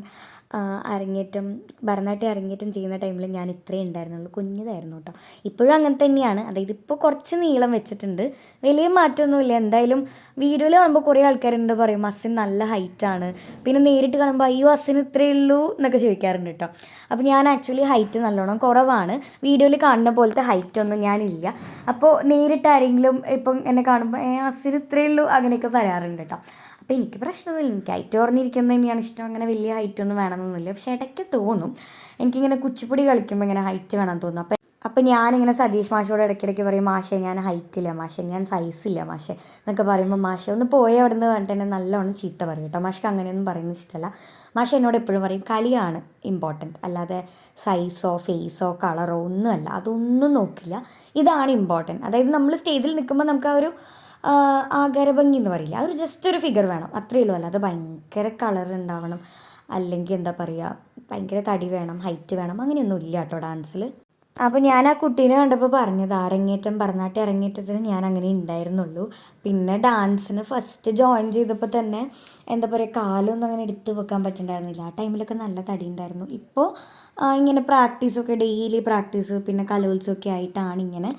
അരങ്ങേറ്റം ഭരതനാട്യം അരങ്ങേറ്റം ചെയ്യുന്ന ടൈമിൽ ഞാൻ ഇത്രേ ഉണ്ടായിരുന്നുള്ളൂ. കുഞ്ഞതായിരുന്നു കേട്ടോ. ഇപ്പോഴും അങ്ങനെ തന്നെയാണ്. അതായത് ഇപ്പോൾ കുറച്ച് നീളം വെച്ചിട്ടുണ്ട്. വലിയ മാറ്റമൊന്നുമില്ല. എന്തായാലും വീഡിയോയിൽ കാണുമ്പോൾ കുറേ ആൾക്കാരുണ്ട് പറയും അസിൻ നല്ല ഹൈറ്റാണ്. പിന്നെ നേരിട്ട് കാണുമ്പോൾ അയ്യോ അസിന് ഇത്രയേ ഉള്ളൂ എന്നൊക്കെ ചോദിക്കാറുണ്ട് കേട്ടോ. അപ്പോൾ ഞാൻ ആക്ച്വലി ഹൈറ്റ് നല്ലോണം കുറവാണ്. വീഡിയോയിൽ കാണുന്ന പോലത്തെ ഹൈറ്റൊന്നും ഞാനില്ല. അപ്പോൾ നേരിട്ട് ആരെങ്കിലും ഇപ്പം എന്നെ കാണുമ്പോൾ ഏ അസിന് ഇത്രയേ ഉള്ളൂ അങ്ങനെയൊക്കെ പറയാറുണ്ട് കേട്ടോ. അപ്പോൾ എനിക്ക് പ്രശ്നമൊന്നുമില്ല. എനിക്ക് ഹൈറ്റ് കുറഞ്ഞിരിക്കുന്നത് തന്നെയാണ് ഇഷ്ടം അങ്ങനെ വലിയ ഹൈറ്റ് ഒന്നും വേണമെന്നൊന്നുമില്ല. പക്ഷേ ഇടയ്ക്ക് തോന്നും. എനിക്കിങ്ങനെ കുച്ചിപ്പൊടി കളിക്കുമ്പോൾ ഇങ്ങനെ ഹൈറ്റ് വേണം തോന്നും അപ്പം അപ്പം ഞാനിങ്ങനെ സതീഷ് മാഷോട് ഇടയ്ക്കിടയ്ക്ക് പറയും മാഷെ ഞാൻ ഹൈറ്റില്ല മാഷേ ഞാൻ സൈസില്ല മാഷെ എന്നൊക്കെ പറയുമ്പോൾ മാഷെ ഒന്ന് പോയ അവിടെ നിന്ന് പറഞ്ഞിട്ട് എന്നെ നല്ലോണം ചീത്ത പറയും കേട്ടോ. മാഷ്ക്ക് അങ്ങനെയൊന്നും പറയുന്നത് ഇഷ്ടമല്ല മാഷ എന്നോട് എപ്പോഴും പറയും കളിയാണ് ഇമ്പോർട്ടന്റ് അല്ലാതെ സൈസോ ഫേസോ കളറോ ഒന്നുമല്ല. അതൊന്നും നോക്കില്ല. ഇതാണ് ഇമ്പോർട്ടന്റ് അതായത് നമ്മൾ സ്റ്റേജിൽ നിൽക്കുമ്പോൾ നമുക്ക് ആ ഒരു ആകാരഭംഗി എന്ന് പറയില്ല? അതൊരു ജസ്റ്റ് ഒരു ഫിഗർ വേണം. അത്രയേ ഉള്ളൂ. അല്ലാതെ ഭയങ്കര കളർ ഉണ്ടാവണം. അല്ലെങ്കിൽ എന്താ പറയുക ഭയങ്കര തടി വേണം ഹൈറ്റ് വേണം അങ്ങനെയൊന്നും ഇല്ല കേട്ടോ ഡാൻസിൽ അപ്പോൾ ഞാൻ ആ കുട്ടീനെ കണ്ടപ്പോൾ പറഞ്ഞത് അരങ്ങേറ്റം പറഞ്ഞാട്ട് അരങ്ങേറ്റത്തിന് ഞാൻ അങ്ങനെ ഉണ്ടായിരുന്നുള്ളൂ പിന്നെ ഡാൻസിന് ഫസ്റ്റ് ജോയിൻ ചെയ്തപ്പോൾ തന്നെ എന്താ പറയുക കാലൊന്നും അങ്ങനെ എടുത്ത് വെക്കാൻ പറ്റുന്നുണ്ടായിരുന്നില്ല ആ ടൈമിലൊക്കെ നല്ല തടി ഉണ്ടായിരുന്നു ഇപ്പോൾ ഇങ്ങനെ പ്രാക്ടീസൊക്കെ ഡെയിലി പ്രാക്ടീസ് പിന്നെ കലോത്സവമൊക്കെ ആയിട്ടാണ് ഇങ്ങനെ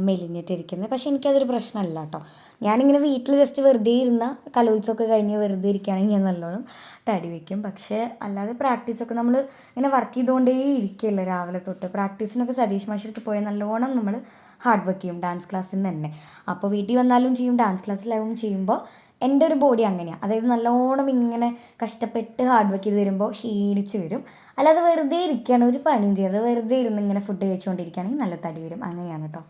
മെലിഞ്ഞിട്ടിരിക്കുന്നത് പക്ഷെ എനിക്കതൊരു പ്രശ്നമല്ല കേട്ടോ. ഞാനിങ്ങനെ വീട്ടിൽ ജസ്റ്റ് വെറുതെ ഇരുന്ന കലോത്സവമൊക്കെ കഴിഞ്ഞ് വെറുതെ ഇരിക്കുകയാണെങ്കിൽ ഞാൻ നല്ലോണം തടി വയ്ക്കും പക്ഷേ അല്ലാതെ പ്രാക്ടീസൊക്കെ നമ്മൾ ഇങ്ങനെ വർക്ക് ചെയ്തുകൊണ്ടേ ഇരിക്കുകയല്ലേ രാവിലെ തൊട്ട്. പ്രാക്ടീസിനൊക്കെ സതീഷ് മാഷടുത്ത് പോയാൽ നല്ലോണം നമ്മൾ ഹാർഡ് വർക്ക് ചെയ്യും ഡാൻസ് ക്ലാസ്സിൽ നിന്ന് തന്നെ. അപ്പോൾ വീട്ടിൽ വന്നാലും ചെയ്യും ഡാൻസ് ക്ലാസ്സിലാവും ചെയ്യുമ്പോൾ എന്റെ ഒരു ബോഡി അങ്ങനെയാണ് അതായത് നല്ലോണം ഇങ്ങനെ കഷ്ടപ്പെട്ട് ഹാർഡ് വർക്ക് ചെയ്ത് വരുമ്പോൾ ക്ഷീണിച്ച് വരും. അല്ലാതെ വെറുതെ ഇരിക്കുകയാണ് ഒരു പണിയും ചെയ്യാതെ വെറുതെ ഇരുന്ന് ഇങ്ങനെ ഫുഡ് കഴിച്ചുകൊണ്ടിരിക്കുകയാണെങ്കിൽ നല്ല തടി വരും. അങ്ങനെയാണ് കേട്ടോ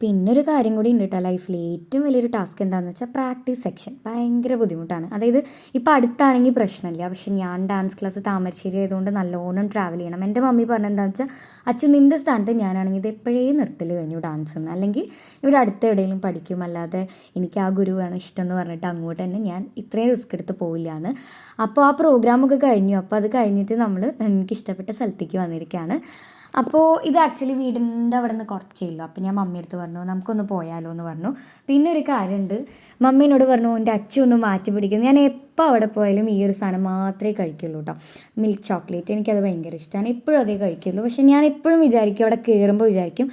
പിന്നെ ഒരു കാര്യം കൂടി ഉണ്ട് കേട്ടോ ലൈഫിൽ ഏറ്റവും വലിയൊരു ടാസ്ക് എന്താണെന്ന് വെച്ചാൽ പ്രാക്ടീസ് സെക്ഷൻ. ഭയങ്കര ബുദ്ധിമുട്ടാണ്. അതായത് ഇപ്പോൾ അടുത്താണെങ്കിൽ പ്രശ്നമില്ല പക്ഷേ ഞാൻ ഡാൻസ് ക്ലാസ് താമരശ്ശേരി ആയതുകൊണ്ട് നല്ലോണം ട്രാവൽ ചെയ്യണം. എന്റെ മമ്മി പറഞ്ഞെന്താണെന്ന് വെച്ചാൽ അച്ഛൻ നിന്റെ സ്ഥാനത്ത് ഞാനാണെങ്കിൽ ഇത് എപ്പോഴേ നിർത്തൽ കഴിഞ്ഞു ഡാൻസ് എന്ന് അല്ലെങ്കിൽ ഇവിടെ അടുത്ത് എവിടെയെങ്കിലും പഠിക്കും. അല്ലാതെ എനിക്ക് ആ ഗുരുവാണ് ഇഷ്ടം എന്ന് പറഞ്ഞിട്ട് അങ്ങോട്ട് തന്നെ ഞാൻ ഇത്രയും റിസ്ക് എടുത്ത് പോയില്ല എന്ന് അപ്പോൾ ആ പ്രോഗ്രാമൊക്കെ കഴിഞ്ഞു. അപ്പോൾ അത് കഴിഞ്ഞിട്ട് നമ്മൾ എനിക്ക് ഇഷ്ടപ്പെട്ട സ്ഥലത്തേക്ക് വന്നിരിക്കുകയാണ് അപ്പോൾ ഇത് ആക്ച്വലി വീടിന്റെ അവിടെ നിന്ന് കുറച്ചേ ഉള്ളൂ. അപ്പോൾ ഞാൻ മമ്മിയടുത്ത് പറഞ്ഞു നമുക്കൊന്ന് പോയാലോ എന്ന് പറഞ്ഞു. പിന്നെ ഒരു കാര്യമുണ്ട് മമ്മീനോട് പറഞ്ഞു എന്റെ അച്ഛൻ ഒന്ന് മാറ്റി പിടിക്കുന്നു. ഞാൻ എപ്പോൾ അവിടെ പോയാലും ഈ ഒരു സാധനം മാത്രമേ കഴിക്കുള്ളൂ കേട്ടോ. മിൽക്ക് ചോക്ലേറ്റ് എനിക്കത് ഭയങ്കര ഇഷ്ടമാണ് എപ്പോഴും അതേ കഴിക്കുള്ളൂ. പക്ഷേ ഞാൻ എപ്പോഴും വിചാരിക്കും അവിടെ കയറുമ്പോൾ വിചാരിക്കും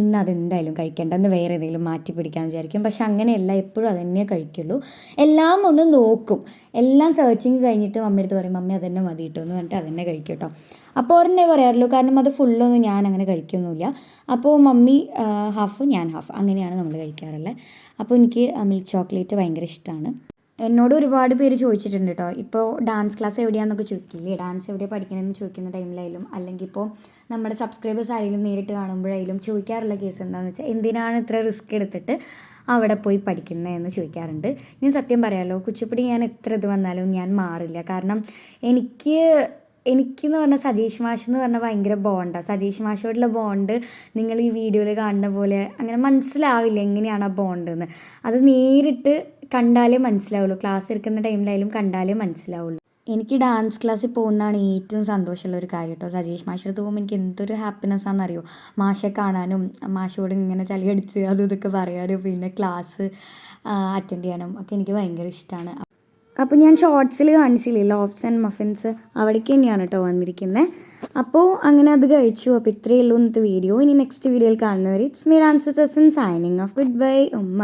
ഇന്ന് അതെന്തായാലും കഴിക്കേണ്ട എന്ന് വേറെ ഏതെങ്കിലും മാറ്റി പിടിക്കാൻ വിചാരിക്കും. പക്ഷെ അങ്ങനെയല്ല എപ്പോഴും അതന്നെ കഴിക്കുള്ളൂ. എല്ലാം ഒന്ന് നോക്കും. എല്ലാം സെർച്ചിങ് കഴിഞ്ഞിട്ട് മമ്മിയടുത്ത് പറയും മമ്മി അതന്നെ മതി കേട്ടോ എന്ന് പറഞ്ഞിട്ട് അതന്നെ കഴിക്കും കേട്ടോ അപ്പോൾ ഒരെണ്ണേ പറയാറുള്ളൂ കാരണം അത് ഫുള്ളൊന്നും ഞാൻ അങ്ങനെ കഴിക്കൊന്നുമില്ല. അപ്പോൾ മമ്മി ഹാഫ് ഞാൻ ഹാഫ് അങ്ങനെയാണ് നമ്മൾ കഴിക്കാറുള്ളത്. അപ്പോൾ എനിക്ക് മിൽക്ക് ചോക്ലേറ്റ് ഭയങ്കര ഇഷ്ടമാണ് എന്നോട് ഒരുപാട് പേര് ചോദിച്ചിട്ടുണ്ട് കേട്ടോ ഇപ്പോൾ ഡാൻസ് ക്ലാസ് എവിടെയാണെന്നൊക്കെ ചോദിക്കില്ലേ? ഡാൻസ് എവിടെ പഠിക്കണമെന്ന് ചോദിക്കുന്ന ടൈമിലായാലും അല്ലെങ്കിൽ ഇപ്പോൾ നമ്മുടെ സബ്സ്ക്രൈബേഴ്സ് ആരെങ്കിലും നേരിട്ട് കാണുമ്പോഴായാലും ചോദിക്കാറുള്ള കേസ് എന്താണെന്ന് വെച്ചാൽ എന്തിനാണ് ഇത്ര റിസ്ക് എടുത്തിട്ട് അവിടെ പോയി പഠിക്കുന്നതെന്ന് ചോദിക്കാറുണ്ട്. ഞാൻ സത്യം പറയാമല്ലോ കുച്ചിപ്പുടി ഞാൻ എത്ര ഇത് വന്നാലും ഞാൻ മാറില്ല. കാരണം എനിക്ക് എനിക്കെന്ന് പറഞ്ഞാൽ സജീഷ് മാഷ് എന്ന് പറഞ്ഞാൽ ഭയങ്കര ബോണ്ടാണ് സജീഷ് മാഷോടുള്ള ബോണ്ട് നിങ്ങൾ ഈ വീഡിയോയിൽ കാണുന്ന പോലെ അങ്ങനെ മനസ്സിലാവില്ല എങ്ങനെയാണ് ആ ബോണ്ട് എന്ന് അത് നേരിട്ട് കണ്ടാലേ മനസ്സിലാവുള്ളൂ. ക്ലാസ് എടുക്കുന്ന ടൈമിലായാലും കണ്ടാലേ മനസ്സിലാവുള്ളൂ. എനിക്ക് ഡാൻസ് ക്ലാസ്സിൽ പോകുന്നതാണ് ഏറ്റവും സന്തോഷമുള്ള ഒരു കാര്യം കേട്ടോ സജീഷ് മാഷടുത്ത് പോകുമ്പോൾ എനിക്ക് എന്തൊരു ഹാപ്പിനെസ് ആണെന്നറിയോ? മാഷെ കാണാനും മാഷോട് ഇങ്ങനെ ചളിയടിച്ച് അതും ഇതൊക്കെ പറയാനും പിന്നെ ക്ലാസ് അറ്റൻഡ് ചെയ്യാനും ഒക്കെ എനിക്ക് ഭയങ്കര ഇഷ്ടമാണ് അപ്പോൾ ഞാൻ ഷോർട്സിൽ കാണിച്ചില്ലേ ലോഫ്സ് ആൻഡ് മഫിൻസ് അവിടേക്ക് തന്നെയാണ് കേട്ടോ വന്നിരിക്കുന്നത് അപ്പോൾ അങ്ങനെ അത് കഴിച്ചു. അപ്പോൾ ഇത്രയേ ഉള്ളൂ ഇന്നത്തെ വീഡിയോ ഇനി നെക്സ്റ്റ് വീഡിയോയിൽ കാണുന്നവർ ഇറ്റ്സ് മീ ആൻസർ തസൻ സൈനിങ് ഓഫ് ഗുഡ് ബൈ ഉമ്മ.